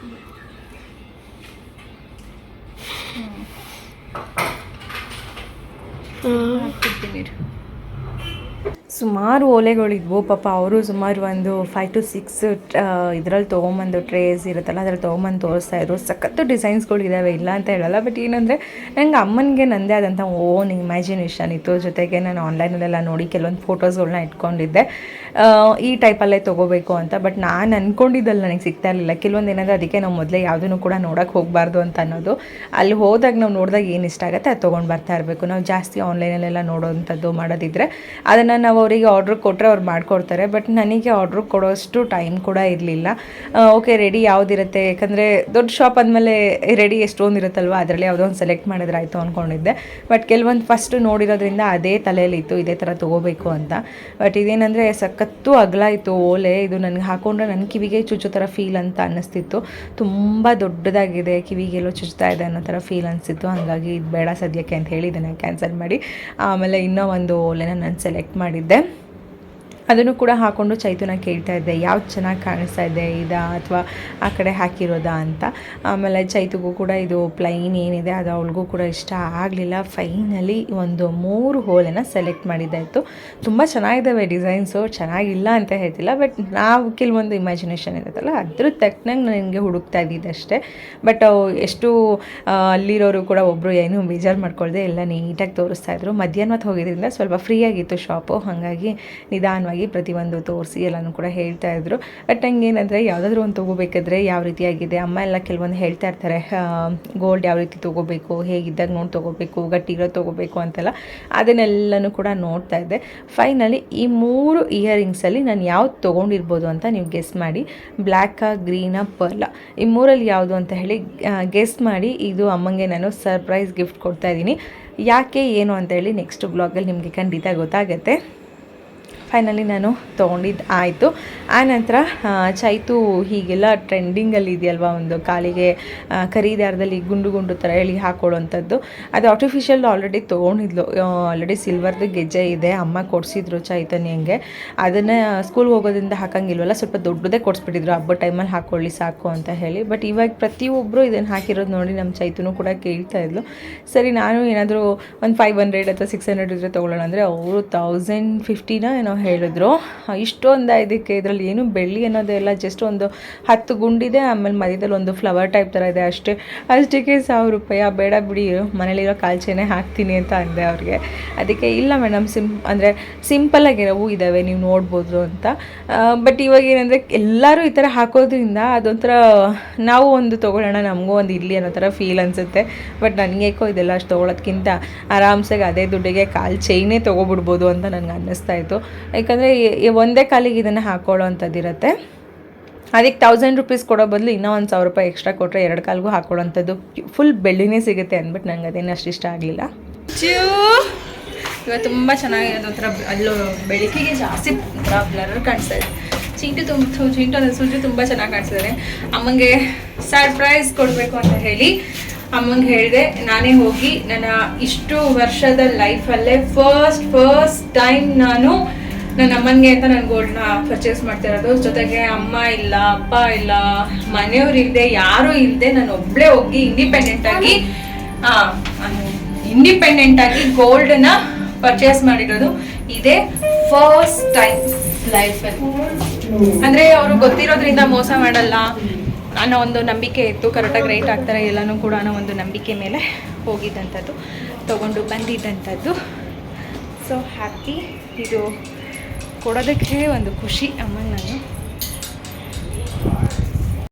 ಹಾಕ್ಬಿಡ್ತೀನಿ ಇರು. ಸುಮಾರು ಓಲೆಗಳಿದ್ವು. ಪಾಪ ಅವರು ಸುಮಾರು ಒಂದು ಫೈವ್ ಟು ಸಿಕ್ಸ್ ಇದರಲ್ಲಿ ತೊಗೊಂಬಂದು ಟ್ರೇಸ್ ಇರುತ್ತಲ್ಲ, ಅದ್ರಲ್ಲಿ ತೊಗೊಂಬಂದು ತೋರಿಸ್ತಾ ಇದ್ರು. ಸಖತ್ತು ಡಿಸೈನ್ಸ್ಗಳಿದ್ದಾವೆ ಇಲ್ಲ ಅಂತ ಹೇಳಲ್ಲ. ಬಟ್ ಏನಂದರೆ, ನಂಗೆ ಅಮ್ಮನಿಗೆ ನಂದೇ ಆದಂಥ ಓನ್ ಇಮ್ಯಾಜಿನೇಷನ್ ಇತ್ತು. ಜೊತೆಗೆ ನಾನು ಆನ್ಲೈನಲ್ಲೆಲ್ಲ ನೋಡಿ ಕೆಲವೊಂದು ಫೋಟೋಸ್ಗಳನ್ನ ಇಟ್ಕೊಂಡಿದ್ದೆ. ಈ ಟೈಪಲ್ಲೇ ತೊಗೋಬೇಕು ಅಂತ. ಬಟ್ ನಾನು ಅಂದ್ಕೊಂಡಿದ್ದಲ್ಲ ನನಗೆ ಸಿಗ್ತಾ ಇರಲಿಲ್ಲ. ಕೆಲವೊಂದು ಏನಾದರೂ, ಅದಕ್ಕೆ ನಾವು ಮೊದಲೇ ಯಾವುದನ್ನು ಕೂಡ ನೋಡೋಕ್ಕೆ ಹೋಗಬಾರ್ದು ಅಂತ ಅನ್ನೋದು. ಅಲ್ಲಿ ಹೋದಾಗ ನಾವು ನೋಡಿದಾಗ ಏನು ಇಷ್ಟ ಆಗುತ್ತೆ, ಅದು ತೊಗೊಂಡು ಬರ್ತಾ ಇರಬೇಕು. ನಾವು ಜಾಸ್ತಿ ಆನ್ಲೈನಲ್ಲೆಲ್ಲ ನೋಡೋವಂಥದ್ದು ಮಾಡೋದಿದ್ರೆ, ಅದನ್ನು ನಾವು ಅವರಿಗೆ ಆರ್ಡ್ರ್ ಕೊಟ್ಟರೆ ಅವ್ರು ಮಾಡಿಕೊಡ್ತಾರೆ ಬಟ್ ನನಗೆ ಆರ್ಡ್ರ್ ಕೊಡೋಷ್ಟು ಟೈಮ್ ಕೂಡ ಇರಲಿಲ್ಲ. ಓಕೆ ರೆಡಿ ಯಾವುದಿರುತ್ತೆ? ಯಾಕಂದರೆ ದೊಡ್ಡ ಶಾಪ್ ಆದಮೇಲೆ ರೆಡಿ ಎಷ್ಟೊಂದು ಇರುತ್ತಲ್ವ ಅದರಲ್ಲಿ ಯಾವುದೋ ಒಂದು ಸೆಲೆಕ್ಟ್ ಮಾಡಿದ್ರೆ ಆಯಿತು ಅಂದ್ಕೊಂಡಿದ್ದೆ ಬಟ್ ಕೆಲವೊಂದು ಫಸ್ಟ್ ನೋಡಿರೋದ್ರಿಂದ ಅದೇ ತಲೆಯಲ್ಲಿ ಇತ್ತು ಇದೇ ಥರ ತೊಗೋಬೇಕು ಅಂತ. ಬಟ್ ಇದೇನಂದರೆ ಸಖತ್ತು ಅಗಲ ಇತ್ತು, ಓಲೆ ಇದು ನನಗೆ ಹಾಕೊಂಡ್ರೆ ನನ್ನ ಕಿವಿಗೆ ಚುಚ್ಚು ಥರ ಫೀಲ್ ಅಂತ ಅನ್ನಿಸ್ತಿತ್ತು. ತುಂಬ ದೊಡ್ಡದಾಗಿದೆ ಕಿವಿಗೆಲ್ಲೋ ಚುಚ್ತಾ ಇದೆ ಅನ್ನೋ ಥರ ಫೀಲ್ ಅನಿಸ್ತಿತ್ತು ಹಾಗಾಗಿ ಇದು ಬೇಡ ಸದ್ಯಕ್ಕೆ ಅಂತ ಹೇಳಿ ಇದನ್ನು ಕ್ಯಾನ್ಸಲ್ ಮಾಡಿ. ಆಮೇಲೆ ಇನ್ನೂ ಒಂದು ಓಲೆನ ನಾನು ಸೆಲೆಕ್ಟ್ ಮಾಡಿದ್ದೆ. ¿eh? ಅದನ್ನು ಕೂಡ ಹಾಕೊಂಡು ಚೈತುನ ಕೇಳ್ತಾ ಇದ್ದೆ ಯಾವ್ದು ಚೆನ್ನಾಗಿ ಕಾಣಿಸ್ತಾ ಇದೆ, ಇದಾ ಅಥವಾ ಆ ಕಡೆ ಹಾಕಿರೋದಾ ಅಂತ. ಆಮೇಲೆ ಚೈತುಗೂ ಕೂಡ ಇದು ಪ್ಲೈನ್ ಏನಿದೆ, ಅದು ಅವಳಿಗೂ ಕೂಡ ಇಷ್ಟ ಆಗಲಿಲ್ಲ. ಫೈನಲಿ ಒಂದು ಮೂರು ಹೋಲನ್ನು ಸೆಲೆಕ್ಟ್ ಮಾಡಿದ್ದಾಯಿತು. ತುಂಬ ಚೆನ್ನಾಗಿದ್ದಾವೆ ಡಿಸೈನ್ಸು, ಚೆನ್ನಾಗಿಲ್ಲ ಅಂತ ಹೇಳ್ತಿಲ್ಲ ಬಟ್ ನಾವು ಕೆಲವೊಂದು ಇಮ್ಯಾಜಿನೇಷನ್ ಇರುತ್ತಲ್ಲ, ಅದ್ರ ತಕ್ಕನಂಗೆ ನನಗೆ ಹುಡುಕ್ತಾ ಇದ್ದಿದ್ದಷ್ಟೇ ಬಟ್ ಎಷ್ಟು ಅಲ್ಲಿರೋರು ಕೂಡ ಒಬ್ಬರು ಏನು ಬೇಜಾರು ಮಾಡ್ಕೊಳ್ದೆ ಎಲ್ಲ ನೀಟಾಗಿ ತೋರಿಸ್ತಾ ಇದ್ರು. ಮಧ್ಯಾಹ್ನ ಹೊತ್ತು ಹೋಗಿದ್ರಿಂದ ಸ್ವಲ್ಪ ಫ್ರೀ ಆಗಿತ್ತು ಶಾಪು ಹಾಗಾಗಿ ನಿಧಾನವಾಗಿ ಪ್ರತಿಯೊಂದು ತೋರಿಸಿ ಎಲ್ಲನೂ ಕೂಡ ಹೇಳ್ತಾ ಇದ್ರು. ಬಟ್ ನಂಗೆ ಏನಂದರೆ ಯಾವುದಾದ್ರೂ ಒಂದು ತೊಗೋಬೇಕಾದ್ರೆ ಯಾವ ರೀತಿಯಾಗಿದೆ ಅಮ್ಮ ಎಲ್ಲ ಕೆಲವೊಂದು ಹೇಳ್ತಾ ಇರ್ತಾರೆ ಗೋಲ್ಡ್ ಯಾವ ರೀತಿ ತೊಗೋಬೇಕು? ಹೇಗಿದ್ದಾಗ ನೋಡಿ ತೊಗೋಬೇಕು? ಗಟ್ಟಿರೋ ತೊಗೋಬೇಕು? ಅಂತೆಲ್ಲ. ಅದನ್ನೆಲ್ಲನೂ ಕೂಡ ನೋಡ್ತಾ ಇದ್ದೆ. ಫೈನಲಿ ಈ ಮೂರು ಇಯರಿಂಗ್ಸಲ್ಲಿ ನಾನು ಯಾವ್ದು ತೊಗೊಂಡಿರ್ಬೋದು ಅಂತ ನೀವು ಗೆಸ್ ಮಾಡಿ. ಬ್ಲ್ಯಾಕಾ ಗ್ರೀನಾ ಪರ್ಲ ಈ ಮೂರಲ್ಲಿ ಯಾವುದು ಅಂತ ಹೇಳಿ ಗೆಸ್ ಮಾಡಿ. ಇದು ಅಮ್ಮಂಗೆ ನಾನು ಸರ್ಪ್ರೈಸ್ ಗಿಫ್ಟ್ ಕೊಡ್ತಾ ಇದ್ದೀನಿ. ಯಾಕೆ, ಏನು ಅಂತ ಹೇಳಿ ನೆಕ್ಸ್ಟ್ ಬ್ಲಾಗಲ್ಲಿ ನಿಮಗೆ ಖಂಡಿತ ಗೊತ್ತಾಗತ್ತೆ. ಫೈನಲಿ ನಾನು ತೊಗೊಂಡಿದ್ದು ಆಯಿತು. ಆನಂತರ ನಂತರ ಚೈತು ಹೀಗೆಲ್ಲ ಟ್ರೆಂಡಿಂಗಲ್ಲಿ ಇದೆಯಲ್ವಾ ಒಂದು ಕಾಲಿಗೆ ಖರೀದಾರದಲ್ಲಿ ದಾರದಲ್ಲಿ ಗುಂಡು ಗುಂಡು ಥರ ಹೇಳಿ ಹಾಕೊಳ್ಳೋವಂಥದ್ದು ಅದು ಆರ್ಟಿಫಿಷಿಯಲ್ ಆಲ್ರೆಡಿ ತೊಗೊಂಡಿದ್ಲು. ಆಲ್ರೆಡಿ ಸಿಲ್ವರ್ದು ಗೆಜ್ಜೆ ಇದೆ. ಅಮ್ಮ ಕೊಡಿಸಿದ್ರು ಚೈತನ್ಯಂಗೆ. ಅದನ್ನು ಸ್ಕೂಲ್ಗೆ ಹೋಗೋದ್ರಿಂದ ಹಾಕಂಗಿಲ್ವಲ್ಲ, ಸ್ವಲ್ಪ ದೊಡ್ಡದೇ ಕೊಡಿಸ್ಬಿಟ್ಟಿದ್ರು. ಹಬ್ಬದ ಟೈಮಲ್ಲಿ ಹಾಕ್ಕೊಳ್ಳಿ ಸಾಕು ಅಂತ ಹೇಳಿ. ಬಟ್ ಇವಾಗ ಪ್ರತಿಯೊಬ್ಬರು ಇದನ್ನು ಹಾಕಿರೋದು ನೋಡಿ ನಮ್ಮ ಚೈತನು ಕೂಡ ಕೇಳ್ತಾ ಇದ್ಲು. ಸರಿ, ನಾನು ಏನಾದರೂ ಒಂದು ಫೈವ್ ಹಂಡ್ರೆಡ್ ಅಥವಾ ಸಿಕ್ಸ್ ಹಂಡ್ರೆಡ್ ಇದ್ರೆ ತೊಗೊಳ್ಳೋಣ. ಅಂದರೆ ಅವರು ತೌಸಂಡ್ ಫಿಫ್ಟಿನ ಏನೋ ಹೇಳಿದ್ರು. ಇಷ್ಟೊಂದು ಇದಕ್ಕೆ ಇದರಲ್ಲಿ ಏನು ಬೆಳ್ಳಿ ಅನ್ನೋದೆಲ್ಲ ಜಸ್ಟ್ ಒಂದು ಹತ್ತು ಗುಂಡಿದೆ, ಆಮೇಲೆ ಮಧ್ಯದಲ್ಲಿ ಒಂದು ಫ್ಲವರ್ ಟೈಪ್ ಥರ ಇದೆ ಅಷ್ಟೇ. ಅಷ್ಟಕ್ಕೆ ಸಾವಿರ ರೂಪಾಯಿ ಬೇಡ ಬಿಡಿ, ಮನೇಲಿರೋ ಕಾಲ್ಚೇನೆ ಹಾಕ್ತೀನಿ ಅಂತ ಅಂದೆ ಅವ್ರಿಗೆ. ಅದಕ್ಕೆ ಇಲ್ಲ ಮೇಡಮ್ ಸಿಂ, ಅಂದರೆ ಸಿಂಪಲ್ಲಾಗಿರೋವು ಇದ್ದಾವೆ ನೀವು ನೋಡ್ಬೋದು ಅಂತ. ಬಟ್ ಇವಾಗ ಏನಂದರೆ ಎಲ್ಲರೂ ಈ ಥರ ಹಾಕೋದ್ರಿಂದ ಅದೊಂಥರ ನಾವು ಒಂದು ತೊಗೊಳ್ಳೋಣ, ನಮಗೂ ಒಂದು ಇಲ್ಲಿ ಅನ್ನೋ ಥರ ಫೀಲ್ ಅನಿಸುತ್ತೆ. ಬಟ್ ನನಗೇಕೋ ಇದೆಲ್ಲ ಅಷ್ಟು ತೊಗೊಳೋದ್ಕಿಂತ ಆರಾಮ್ಸಾಗಿ ಅದೇ ದುಡ್ಡಿಗೆ ಕಾಲು ಚೈನೇ ತೊಗೊಬಿಡ್ಬೋದು ಅಂತ ನನಗೆ ಅನ್ನಿಸ್ತಾ ಇತ್ತು. ಯಾಕಂದರೆ ಒಂದೇ ಕಾಲಿಗೆ ಇದನ್ನು ಹಾಕೊಳ್ಳೋ ಅಂಥದ್ದಿರುತ್ತೆ. ಅದಕ್ಕೆ ತೌಸಂಡ್ ರುಪೀಸ್ ಕೊಡೋ ಬದಲು ಇನ್ನೂ ಒಂದು ಸಾವಿರ ರೂಪಾಯಿ ಎಕ್ಸ್ಟ್ರಾ ಕೊಟ್ಟರೆ ಎರಡು ಕಾಲಿಗೂ ಹಾಕೊಳ್ಳೋಂಥದ್ದು ಫುಲ್ ಬೆಳ್ಳಿನೇ ಸಿಗುತ್ತೆ ಅಂದ್ಬಿಟ್ಟು ನಂಗೆ ಅದೇನು ಅಷ್ಟು ಇಷ್ಟ ಆಗಲಿಲ್ಲ. ಇವಾಗ ತುಂಬ ಚೆನ್ನಾಗಿರೋದು ಒಂಥರ ಅಲ್ಲೂ ಬೆಳಕಿಗೆ ಜಾಸ್ತಿ ಬ್ಲರ್ ಕಾಣಿಸ್ತಾ ಇದೆ. ಚಿಂಟು ತುಂಬ ಚಿಂಟು ಅಂದರೆ ಸುಜು ತುಂಬ ಚೆನ್ನಾಗಿ ಕಾಣಿಸ್ತಿದ್ದಾರೆ ಅಮ್ಮಂಗೆ ಸರ್ಪ್ರೈಸ್ ಕೊಡಬೇಕು ಅಂತ ಹೇಳಿ ಅಮ್ಮಂಗೆ ಹೇಳಿದೆ. ನಾನೇ ಹೋಗಿ ನನ್ನ ಇಷ್ಟು ವರ್ಷದ ಲೈಫಲ್ಲೇ ಫಸ್ಟ್ ಫಸ್ಟ್ ಟೈಮ್ ನಾನು ನನ್ನ ಅಮ್ಮನಿಗೆ ಅಂತ ನಾನು ಗೋಲ್ಡ್ನ ಪರ್ಚೇಸ್ ಮಾಡ್ತಿರೋದು ಜೊತೆಗೆ ಅಮ್ಮ ಇಲ್ಲ, ಅಪ್ಪ ಇಲ್ಲ, ಮನೆಯವ್ರು ಇಲ್ಲದೆ ಯಾರೂ ಇಲ್ಲದೆ ನಾನು ಒಬ್ಬಳೇ ಹೋಗಿ ಇಂಡಿಪೆಂಡೆಂಟ್ ಆಗಿ ಇಂಡಿಪೆಂಡೆಂಟ್ ಆಗಿ ಗೋಲ್ಡ್ನ ಪರ್ಚೇಸ್ ಮಾಡಿರೋದು. ಇದೇ ಫಸ್ಟ್ ಟೈಮ್ ಲೈಫಲ್ಲಿ ಅಂದ್ರೆ ಅವರು ಗೊತ್ತಿರೋದ್ರಿಂದ ಮೋಸ ಮಾಡಲ್ಲ. ಅನ್ನೋ ಒಂದು ನಂಬಿಕೆ ಇತ್ತು. ಕರೆಕ್ಟಾಗಿ ರೈಟ್ ಆಗ್ತಾರೆ ಎಲ್ಲನೂ ಕೂಡ ಅನ್ನೋ ಒಂದು ನಂಬಿಕೆ ಮೇಲೆ ಹೋಗಿದ್ದಂಥದ್ದು. ತಗೊಂಡು ಬಂದಿದ್ದಂಥದ್ದು. ಸೊ ಹ್ಯಾಪಿ ಇದು ಕೊಡೋದಕ್ಕೆ ಒಂದು ಖುಷಿ ಅಮ್ಮನ ನಾನು